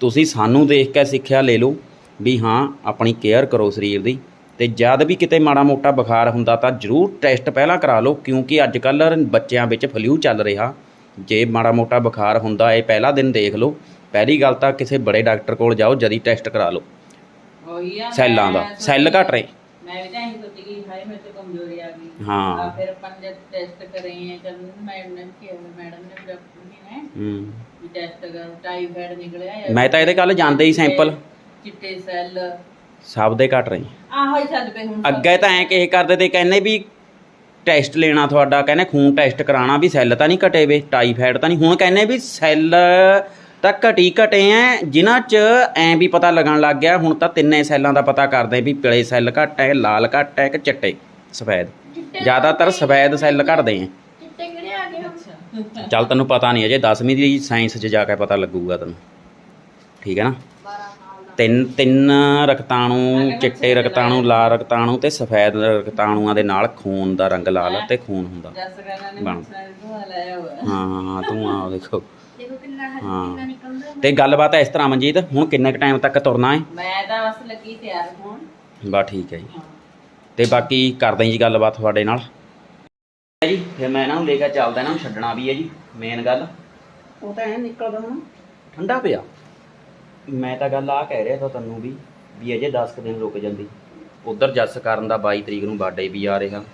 ਤੁਸੀਂ ਸਾਨੂੰ ਦੇਖ ਕੇ ਸਿੱਖਿਆ ਲੈ ਲਓ ਵੀ ਹਾਂ ਆਪਣੀ ਕੇਅਰ ਕਰੋ ਸਰੀਰ ਦੀ। ਤੇ ਜਦ ਵੀ ਕਿਤੇ ਮਾੜਾ ਮੋਟਾ ਬੁਖਾਰ ਹੁੰਦਾ ਤਾਂ ਜ਼ਰੂਰ ਟੈਸਟ ਪਹਿਲਾਂ ਕਰਾ ਲਓ ਕਿਉਂਕਿ ਅੱਜ ਕੱਲ੍ਹ ਬੱਚਿਆਂ ਵਿੱਚ ਫਲੂ ਚੱਲ ਰਿਹਾ। ਜੇ ਮਾੜਾ ਮੋਟਾ ਬੁਖਾਰ ਹੁੰਦਾ ਇਹ ਪਹਿਲਾ ਦਿਨ ਦੇਖ ਲਓ। ਪਹਿਲੀ ਗੱਲ ਤਾਂ ਕਿਸੇ ਬੜੇ ਡਾਕਟਰ ਕੋਲ ਜਾਓ ਜਦੀ ਟੈਸਟ ਕਰਾ ਲਓ। ਉਹੀ ਆ ਸੈੱਲਾਂ ਦਾ ਸੈੱਲ ਘਟ ਰਹੇ। ਮੈਂ ਵੀ ਤਾਂ ਇਹੀ ਸੋਚੀ ਕਿ ਹਾਏ ਮੇਰੇ ਤੇ ਕਮਜ਼ੋਰੀ ਆ ਗਈ। ਹਾਂ। ਫਿਰ ਪੰਜ ਟੈਸਟ ਕਰੇ ਆ ਜਦ ਮੈਡਮ ਨੇ ਕਿਹਾ ਮੈਡਮ ਨੇ ਡਾਕਟਰ ਨੇ ਹੂੰ। ਟੈਸਟ ਕਰ ਟਾਈਫਾਇਡ ਨਿਕਲਿਆ ਜਾਂ ਮੈਂ ਤਾਂ ਇਹਦੇ ਕੱਲ੍ਹ ਜਾਂਦੇ ਹੀ ਸੈਂਪਲ ਚਿੱਟੇ ਸੈੱਲ। ਸਭ ਦੇ ਘਟ ਰਹੇ। ਆਹੋ ਹੀ ਚੱਲ ਪਏ ਹੁਣ ਅੱਗੇ ਤਾਂ ਐਂ ਕਿਸੇ ਕਰਦੇ ਤੇ ਕਹਿੰਦੇ ਵੀ ਟੈਸਟ ਲੈਣਾ ਤੁਹਾਡਾ ਕਹਿੰਦੇ ਖੂਨ ਟੈਸਟ ਕਰਾਉਣਾ ਵੀ ਸੈੱਲ ਤਾਂ ਨਹੀਂ ਘਟੇ ਵੇ ਟਾਈਫਾਇਡ ਤਾਂ ਨਹੀਂ। ਹੁਣ ਕਹਿੰਦੇ ਵੀ ਸੈੱਲ ਤਾਂ ਘਟੀ ਘਟੇ ਐ ਜਿਨ੍ਹਾਂ 'ਚ ਐਂ ਵੀ ਪਤਾ ਲੱਗਣ ਲੱਗ ਗਿਆ ਹੁਣ ਤਾਂ ਤਿੰਨੇ ਸੈੱਲਾਂ ਦਾ ਪਤਾ ਕਰਦੇ ਵੀ ਪੀਲੇ ਸੈੱਲ ਘੱਟ ਹੈ ਲਾਲ ਘੱਟ ਹੈ ਕਿ ਚਿੱਟੇ? ਸਫੈਦ। ਜ਼ਿਆਦਾਤਰ ਸਫੈਦ ਸੈੱਲ ਘਟਦੇ ਐ। ਚਿੱਟੇ ਕਿਹੜੇ ਆ ਗਏ ਹੁਣ? ਅੱਛਾ। ਚੱਲ ਤੈਨੂੰ ਪਤਾ ਨਹੀਂ ਅਜੇ 10ਵੀਂ ਦੀ ਸਾਇੰਸ 'ਚ ਜਾ ਕੇ ਪਤਾ ਲੱਗੂਗਾ ਤੈਨੂੰ। ਠੀਕ ਹੈ ਨਾ? 12 ਸਾਲ ਦਾ ਤਿੰਨ ਤਿੰਨ ਰਕਤਾਣੂ ਚਿੱਟੇ ਰਕਤਾਣੂ ਲਾਲ ਰਕਤਾਣੂ ਤੇ ਸਫੈਦ ਰਕਤਾਣੂਆਂ ਦੇ ਨਾਲ ਖੂਨ ਦਾ ਰੰਗ ਲਾਲ ਤੇ ਖੂਨ ਹੁੰਦਾ। ਜਸ ਕਰਨਾ ਨੇ ਬਣ। ਹਾਂ ਤੂੰ ਆ ਦੇਖੋ। ਦੇਖੋ ਕਿੰਨਾ ਹਰ ਹਾਂ। ਕਿੰਨਾ ਨਿਕਲਦਾ ਤੇ ਗੱਲਬਾਤ ਇਸ ਤਰ੍ਹਾਂ ਮਨਜੀਤ ਹੁਣ ਕਿੰਨੇ ਕ ਟਾਈਮ ਤੱਕ ਤੁਰਨਾ ਹੈ ਮੈਂ ਤਾਂ ਬਸ ਲੱਗੀ ਤਿਆਰ ਹੋਣ। ਬਾ ਠੀਕ ਹੈ ਜੀ। ਤੇ ਬਾਕੀ ਕਰਦੇ ਜੀ ਗੱਲਬਾਤ ਤੁਹਾਡੇ ਨਾਲ। ਜੀ ਫਿਰ ਮੈਂ ਇਹਨਾਂ ਨੂੰ ਲੈ ਕੇ ਚੱਲਦਾ ਇਹਨਾਂ ਨੂੰ ਛੱਡਣਾ ਵੀ ਹੈ ਜੀ ਮੇਨ ਗੱਲ। ਉਹ ਤਾਂ ਐ ਨਿਕਲਦਾ ਹੁਣ। ਠੰਡਾ ਪਿਆ। ਮੈਂ ਤਾਂ ਗੱਲ ਆ ਕਹਿ ਰਿਹਾ ਤਾਂ ਤੈਨੂੰ ਵੀ ਵੀ ਅਜੇ 10 ਕੁ ਦਿਨ ਰੁਕ ਜਾਂਦੀ। ਉਧਰ ਜੱਸ ਕਰਨ ਦਾ 22 ਤਰੀਕ ਨੂੰ ਬਰਥਡੇ ਵੀ ਆ ਰਿਹਾ।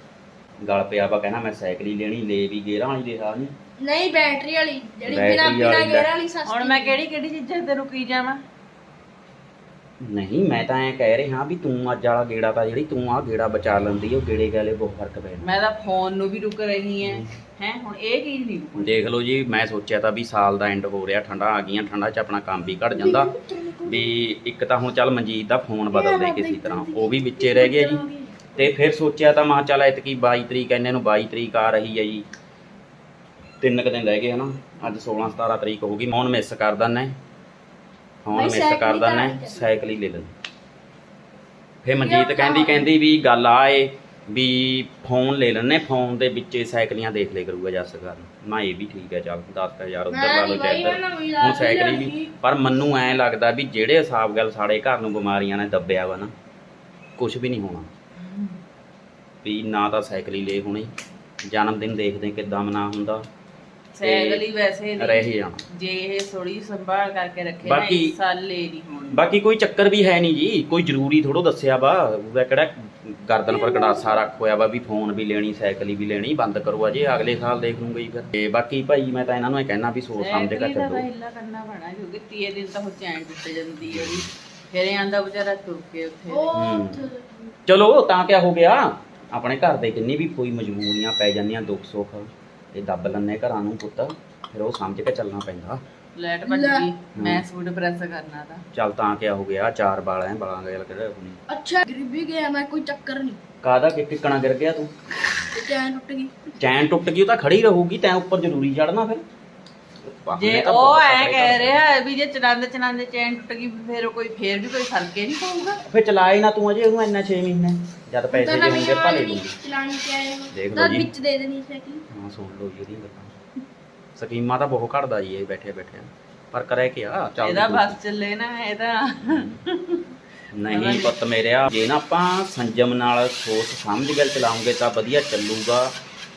ਗਲ ਪਿਆ ਵਾ ਕਹਿੰਦਾ ਮੈਂ ਸਾਈਕਲ ਹੀ ਲੈਣੀ ਲੈ ਵੀ ਗੇਰਾਂ ਵਾਲੀ ਲਿਆ ਨਹੀਂ। ਨਹੀਂ ਬੈਟਰੀ ਵਾਲੀ ਜਿਹੜੀ ਬਿਨਾ ਬਿਨਾ ਗੇਅਰ ਵਾਲੀ ਸਸਤੀ ਹੁਣ ਮੈਂ ਕਿਹੜੀ ਕਿਹੜੀ ਚੀਜ਼ਾਂ ਤੇ ਰੁਕੀ ਜਾਵਾਂ? ਨਹੀਂ ਮੈਂ ਤਾਂ ਐ ਕਹਿ ਰਿਹਾ ਵੀ ਤੂੰ ਅੱਜ ਵਾਲਾ ਗੇੜਾ ਤਾਂ ਜਿਹੜੀ ਤੂੰ ਆ ਗੇੜਾ ਬਚਾ ਲੈਂਦੀ ਉਹ ਗੇੜੇ ਗਾਲੇ ਬਹੁਤ ਫ਼ਰਕ ਪੈਣਾ ਮੈਂ ਤਾਂ ਫੋਨ ਨੂੰ ਵੀ ਰੁਕ ਰਹੀ ਐ। ਹੈ। ਹੁਣ ਇਹ ਚੀਜ਼ ਨਹੀਂ ਦੇਖ ਲਓ ਜੀ ਮੈਂ ਸੋਚਿਆ ਤਾਂ ਵੀ ਸਾਲ ਦਾ ਐਂਡ ਹੋ ਰਿਹਾ ਠੰਡਾ ਆ ਗਈਆਂ ਠੰਡਾ 'ਚ ਆਪਣਾ ਕੰਮ ਵੀ ਘਟ ਜਾਂਦਾ। ਵੀ ਇੱਕ ਤਾਂ ਹੁਣ ਚੱਲ ਮਨਜੀਤ ਦਾ ਫੋਨ ਬਦਲਦੇ ਕਿਸੇ ਤਰ੍ਹਾਂ ਉਹ ਵੀ ਵਿੱਚੇ ਰਹਿ ਗਿਆ ਜੀ। ਤੇ ਫਿਰ ਸੋਚਿਆ ਤਾਂ ਮੈਂ ਕਿਹਾ ਚੱਲ ਐਤਕੀ 22 ਤਰੀਕ ਇਹਨੇ ਨੂੰ 22 ਤਰੀਕ ਆ ਰਹੀ ਹੈ ਜੀ। ਤਿੰਨ ਕੁ ਦਿਨ ਰਹਿ ਗਏ ਹਨਾ ਅੱਜ 16 17 ਤਰੀਕ ਹੋ ਗਈ ਫੋਨ ਮਿਸ ਕਰ ਦੰਨੇ ਫੋਨ ਬਾਈ ਮਿਸ ਸਾਈਕਲ ਕਰ ਹੀ ਤਾਂ ਦੰਨੇ ਸਾਈਕਲ ਹੀ ਲੈ ਲੈ ਫਿਰ ਮਨਜੀਤ ਕਹਿੰਦੀ ਕਹਿੰਦੀ ਵੀ ਗੱਲ ਆ ਏ ਵੀ ਫੋਨ ਲੈ ਲੈਣੇ ਫੋਨ ਦੇ ਵਿੱਚੇ ਸਾਈਕਲੀਆਂ ਦੇਖ ਲੈ ਕਰੂਗਾ ਜੱਸ ਕਰਨ। ਮੈਂ ਇਹ ਵੀ ਠੀਕ ਹੈ ਚੱਲ 10000 ਉੱਧਰ ਲਾ ਲਓ ਚਾਹੇ ਇੱਧਰ ਹੁਣ ਸਾਈਕਲ ਹੀ ਵੀ ਪਰ ਮੈਨੂੰ ਐ ਲੱਗਦਾ ਵੀ ਜਿਹੜੇ ਹਿਸਾਬ ਗੱਲ ਸਾਡੇ ਘਰ ਨੂੰ ਬਿਮਾਰੀਆਂ ਨੇ ਦੱਬਿਆ ਵਾ ਨਾ ਕੁਝ ਵੀ ਨਹੀਂ ਹੋਣਾ। ਵੀ ਨਾ ਤਾਂ ਸਾਈਕਲ ਹੀ ਲੈ ਹੋਣੀ। ਜਨਮ ਦਿਨ ਦੇਖਦੇ ਕਿੱਦਾਂ ਮਨਾ ਹੁੰਦਾ। ਸਾਈਕਲ ਹੀ ਵੈਸੇ ਨਹੀਂ। ਰਹਿ ਹੀ ਜਾਣਾ। ਜੇ ਇਹ ਥੋੜੀ ਸੰਭਾਲ ਕਰਕੇ ਰੱਖੇ ਨਾ ਬਾਕੀ- ਇਸ ਸਾਲ ਲੈ ਨਹੀਂ ਹੋਣੀ। ਬਾਕੀ ਕੋਈ ਚੱਕਰ ਵੀ ਹੈ ਨਹੀਂ ਜੀ ਕੋਈ ਜ਼ਰੂਰੀ ਥੋੜੋ ਦੱਸਿਆ ਵਾ ਉਹਦਾ ਕਿਹੜਾ ਗਰਦਨ ਪਰ ਕੜਾਸਾ ਰੱਖ ਹੋਇਆ ਵਾ ਵੀ ਫੋਨ ਵੀ ਲੈਣੀ ਸਾਈਕਲ ਵੀ ਲੈਣੀ ਬੰਦ ਕਰੋ ਅਜੇ ਅਗਲੇ ਸਾਲ ਦੇਖ ਲੂੰਗਾ ਜੀ ਫਿਰ। ਤੇ ਬਾਕੀ ਭਾਈ ਮੈਂ ਤਾਂ ਇਹਨਾਂ ਨੂੰ ਇਹ ਕਹਿਣਾ ਵੀ ਸੋਚ ਸਮਝ ਕੇ ਸਾਈਕਲ ਦਾ ਤਾਂ ਚੱਲੋ। ਹਿੱਲਾ ਕਰਨਾ ਪੈਣਾ ਕਿਉਂਕਿ ਤੀਏ ਦਿਨ ਤਾਂ ਉਹ ਚੈਨ ਟੁੱਟ ਜਾਂਦੀ ਹੈ ਉਹਦੀ ਫਿਰ ਇਹ ਆਂਦਾ ਵਿਚਾਰਾ ਤੁਰ ਕੇ ਉੱਥੇ। ਉਹ ਹੂੰ। ਉੱਥੇ- ਚਲੋ ਤਾਂ ਕਿਆ ਹੋ ਗਿਆ? ਆਪਣੇ ਘਰ ਦੇ ਕਿੰਨੀ ਵੀ ਕੋਈ ਮਜਬੂਰੀਆਂ ਪੈ ਜਾਂਦੀਆਂ ਦੁੱਖ ਸੁੱਖ। ਇਹ ਦੱਬ ਲੈਂਦੇ ਘਰਾਂ ਨੂੰ ਪੁੱਤ ਫਿਰ ਉਹ ਸਮਝ ਕੇ ਚੱਲਣਾ ਪੈਂਦਾ। ਲਾਈਟ ਭੱਜ। ਗਈ ਮੈਂ ਸੂਟ ਪ੍ਰੈਸ ਕਰਨਾ ਤਾਂ। ਚੱਲ ਤਾਂ ਕਿਆ ਹੋ ਗਿਆ ਚਾਰ ਵਾਲ ਐ ਬਾਲਾਂ ਗਏ ਕਿਹੜੇ ਹੁਣੀ ਅੱਛਾ ਗਰੀਬੀ ਗਿਆ ਮੈਂ ਕੋਈ ਚੱਕਰ ਨਹੀਂ। ਕਾਦਾ ਕਿ ਟਿਕਣਾ ਗਿਰ ਗਿਆ ਤੂੰ? ਤੇ ਚੈਨ ਟੁੱਟ ਗਈ। ਚੈਨ ਟੁੱਟ ਗਈ ਉਹ ਤਾਂ ਖੜੀ ਰਹੂਗੀ ਤੈਂ ਉੱਪਰ ਜ਼ਰੂਰੀ ਚੜਨਾ ਫਿਰ। ਜੇ ਉਹ ਐ ਕਹਿ ਰਿਹਾ ਹੈ। ਵੀ ਜੇ ਚਲਾਉਂਦੇ ਚਲਾਉਂਦੇ ਚੈਨ ਟੁੱਟ ਗਈ ਫਿਰ ਕੋਈ ਫੇਰ ਵੀ ਕੋਈ ਫ਼ਰਕ ਹੀ ਨਹੀਂ ਪਊਗਾ। ਫਿਰ ਚਲਾਏ ਨਾ ਤੂੰ ਅਜੇ ਉਹਨੂੰ ਇੰਨਾ 6 ਮਹੀਨੇ। ਜਦ ਪੈਸੇ ਨਵੀਂ ਹੋਣਗੇ ਭਾਲੇ ਲੂੰਗੀ। ਚਲਾਣੀ ਚਾਹੀਏ ਦੇਖ ਲਓ ਤਾਂ ਜੀ। ਵਿੱਚ ਦੇ ਦੇਣੀ ਸਾਈਕਲ ਹਾਂ ਸੁਣ ਲਓ ਜੀ ਇਹਦੀ ਗੱਲਾਂ। ਸਕੀਮਾਂ ਤਾਂ ਬਹੁਤ ਘੜਦਾ ਜੀ ਇਹ ਬੈਠੇ ਬੈਠੇ ਪਰ ਕਰੇ ਕੀ ਆ? ਚੱਲ ਇਹਦਾ ਬਸ ਚੱਲੇ ਨਾ ਇਹਦਾ। ਨਹੀਂ ਪੁੱਤ ਮੇਰਿਆ ਜੇ ਨਾ ਆਪਾਂ ਸੰਜਮ ਨਾਲ ਸੋਚ ਸਮਝ ਕੇ ਚਲਾਉਂਗੇ ਤਾਂ ਵਧੀਆ ਚੱਲੂਗਾ।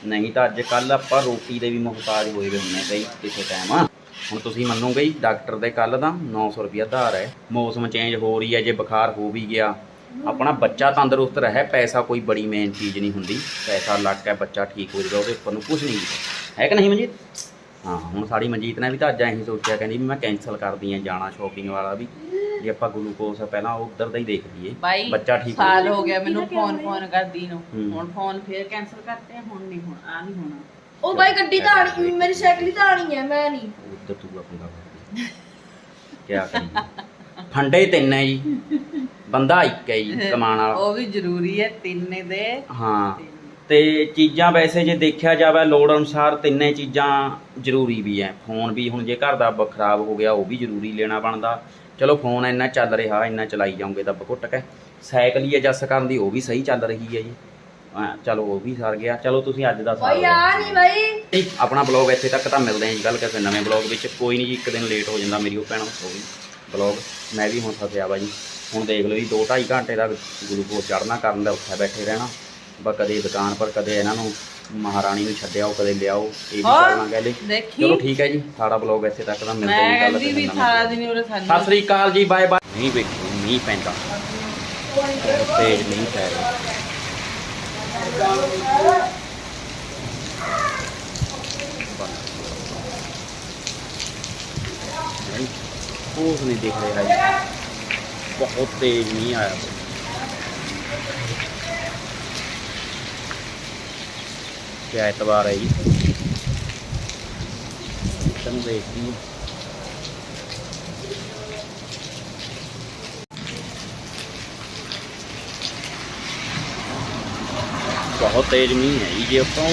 ਨਹੀਂ ਤਾਂ ਅੱਜ ਕੱਲ ਆਪਾਂ ਰੋਟੀ ਦੇ ਵੀ ਮੁਹਤਾਜ ਹੋਏ ਵੇ ਹੁੰਨੇ ਕਈ ਕਿਸੇ ਟਾਈਮ ਹੁਣ ਤੁਸੀਂ ਮੰਨੋਗੇ ਹੀ ਡਾਕਟਰ ਦੇ ਕੱਲ ਦਾ 900 ਰੁਪਿਆ ਧਾਰ ਹੈ। ਮੌਸਮ ਚੇਂਜ ਹੋ ਰਹੀ ਹੈ, ਜੇ ਬੁਖਾਰ ਹੋ ਵੀ ਗਿਆ। ਆਪਣਾ ਬੱਚਾ ਤੰਦਰੁਸਤ ਰਹੇ, ਪੈਸਾ ਕੋਈ ਬੜੀ ਮੇਨ ਚੀਜ਼ ਨਹੀਂ ਹੁੰਦੀ। ਪੈਸਾ ਲੱਗ ਹੈ, ਬੱਚਾ ਠੀਕ ਹੋ ਜਾਊਗਾ, ਉਹਦੇ ਉੱਪਰ ਨੂੰ ਕੁਝ ਨਹੀਂ। ਹੈ ਕਿ ਨਹੀਂ ਮਨਜੀਤ? ਹਾਂ, ਹੁਣ ਸਾਡੀ ਮਨਜੀਤ ਨੇ ਵੀ ਤਾਂ ਅੱਜ ਐਂ ਸੋਚਿਆ, ਕਹਿੰਦੀ ਵੀ ਮੈਂ ਕੈਨਸਲ ਕਰਦੀ ਆ ਜਾਣਾ ਸ਼ਾਪਿੰਗ ਵਾਲਾ ਵੀ। ਜੇ ਆਪਾਂ ਗਲੂਕੋਸ ਪਹਿਲਾਂ ਉਧਰ ਦਾ ਹੀ ਦੇਖ ਲਈਏ। ਬੱਚਾ ਠੀਕ ਹੋ ਸਾਲ ਹੋ ਗਿਆ ਮੈਨੂੰ ਫੋਨ ਫੋਨ ਕਰਦੀ ਨੂੰ। ਹੁਣ ਫੋਨ ਫੇਰ ਕੈਨਸਲ ਕਰਤੇ ਹੁਣ ਨਹੀਂ ਹੁਣ ਆ ਨਹੀਂ ਹੋਣਾ। ਉਹ ਬਾਈ ਗੱਡੀ ਤਾਂ ਆਣੀ ਮੇਰੀ ਸਾਈਕਲ ਹੀ ਤਾਂ ਆਣੀ ਹੈ ਮੈਂ ਨਹੀਂ। ਉਧਰ ਤੂੰ ਆਪਣਾ ਕੀ ਕਰੀ ਫੰਡੇ ਤਿੰਨ ਹੈ ਜੀ। ਬੰਦਾ ਇੱਕ ਹੈ ਜੀ ਕਮਾਣ ਵਾਲਾ। ਉਹ ਵੀ ਜ਼ਰੂਰੀ ਹੈ ਤਿੰਨ ਦੇ। ਹਾਂ। ਤੇ ਚੀਜ਼ਾਂ ਵੈਸੇ ਜੇ ਦੇਖਿਆ ਜਾਵੇ ਲੋੜ ਅਨੁਸਾਰ ਤਿੰਨੇ ਚੀਜ਼ਾਂ ਜ਼ਰੂਰੀ ਵੀ ਹੈ। ਫੋਨ ਵੀ ਹੁਣ ਜੇ ਘਰ ਦਾ ਖਰਾਬ ਹੋ ਗਿਆ ਉਹ ਵੀ ਜ਼ਰੂਰੀ ਲੈਣਾ ਬਣਦਾ। ਚਲੋ ਫੋਨ ਇੰਨਾ ਚੱਲ ਰਿਹਾ ਇੰਨਾ ਚਲਾਈ ਜਾਓਗੇ ਤਾਂ ਘੁੱਟ ਕੇ ਸਾਈਕਲ ਹੀ ਐਡਜਸਟ ਕਰਨ ਦੀ ਉਹ ਵੀ ਸਹੀ ਚੱਲ ਰਹੀ ਹੈ ਜੀ। ਹਾਂ, ਚਲੋ ਉਹ ਵੀ ਸਰ ਗਿਆ। ਚਲੋ ਤੁਸੀਂ ਅੱਜ ਦਾ ਸਾਰ ਬਾਈ ਆ ਨਹੀਂ ਬਾਈ। ਆਪਣਾ ਬਲੌਗ ਇੱਥੇ ਤੱਕ ਤਾਂ ਮਿਲਦੇ ਹਾਂ ਜੀ ਗੱਲ ਕਿਸੇ ਨਵੇਂ ਬਲੌਗ ਵਿੱਚ। ਕੋਈ ਨਹੀਂ ਜੀ ਇੱਕ ਦਿਨ ਲੇਟ ਹੋ ਜਾਂਦਾ ਮੇਰੀ ਉਹ ਭੈਣ ਹੋ ਗਈ ਬਲੌਗ। ਮੈਂ ਵੀ ਹੁਣ ਫਸਿਆ ਵਾ ਜੀ। ਹੁਣ ਦੇਖ ਲਓ ਜੀ 2 2.5 ਘੰਟੇ ਦਾ ਗਲੂਕੋਜ਼ ਚੜਨਾ ਕਰਨ ਦਾ ਉੱਥੇ ਬੈਠੇ ਰਹਿਣਾ। ਬਸ ਕਦੇ ਦੁਕਾਨ ਪਰ ਕਦੇ ਇਹਨਾਂ ਨੂੰ ਮਹਾਰਾਣੀ ਨੂੰ ਛੱਡਿਆਓ ਕਦੇ ਲਿਆਓ ਇਹ ਵੀ ਹੋਰ? ਕਹਿੰਦੇ ਦੇਖੀ। ਚਲੋ ਠੀਕ ਹੈ ਜੀ ਸਾਡਾ ਬਲੌਗ ਇੱਥੇ ਤੱਕ ਤਾਂ ਮਿਲਦੇ ਮੈਂ ਹਾਂ ਗੱਲ ਕਹਿੰਦੀ ਕਿਸੇ ਵੀ ਸਾਰਾ ਦਿਨ ਉਰੇ ਸਤਿ ਸਾਨੂੰ ਸ੍ਰੀ ਅਕਾਲ ਜੀ ਬਾਏ ਬਾਏ। ਨਹੀਂ ਵੇਖੋ ਨਹੀਂ ਪੈਂਦਾ। ਤੇਜ਼ ਨਹੀਂ ਪੈ ਰਿਹਾ। ਨਹੀਂ ਨਹੀਂ ਦਿਖ ਰਿਹਾ ਜੀ। ਬਹੁਤ ਤੇਜ਼ ਨਹੀਂ ਆਇਆ। ਕਿਆ ਐਤਵਾਰ ਹੈ ਜੀ ਤੈਨੂੰ ਦੇਖਦੀ ਹਾਂ ਬਹੁਤ ਤੇਜ਼ ਮੀਂਹ ਹੈ ਜੀ ਜੇ ਆਪਾਂ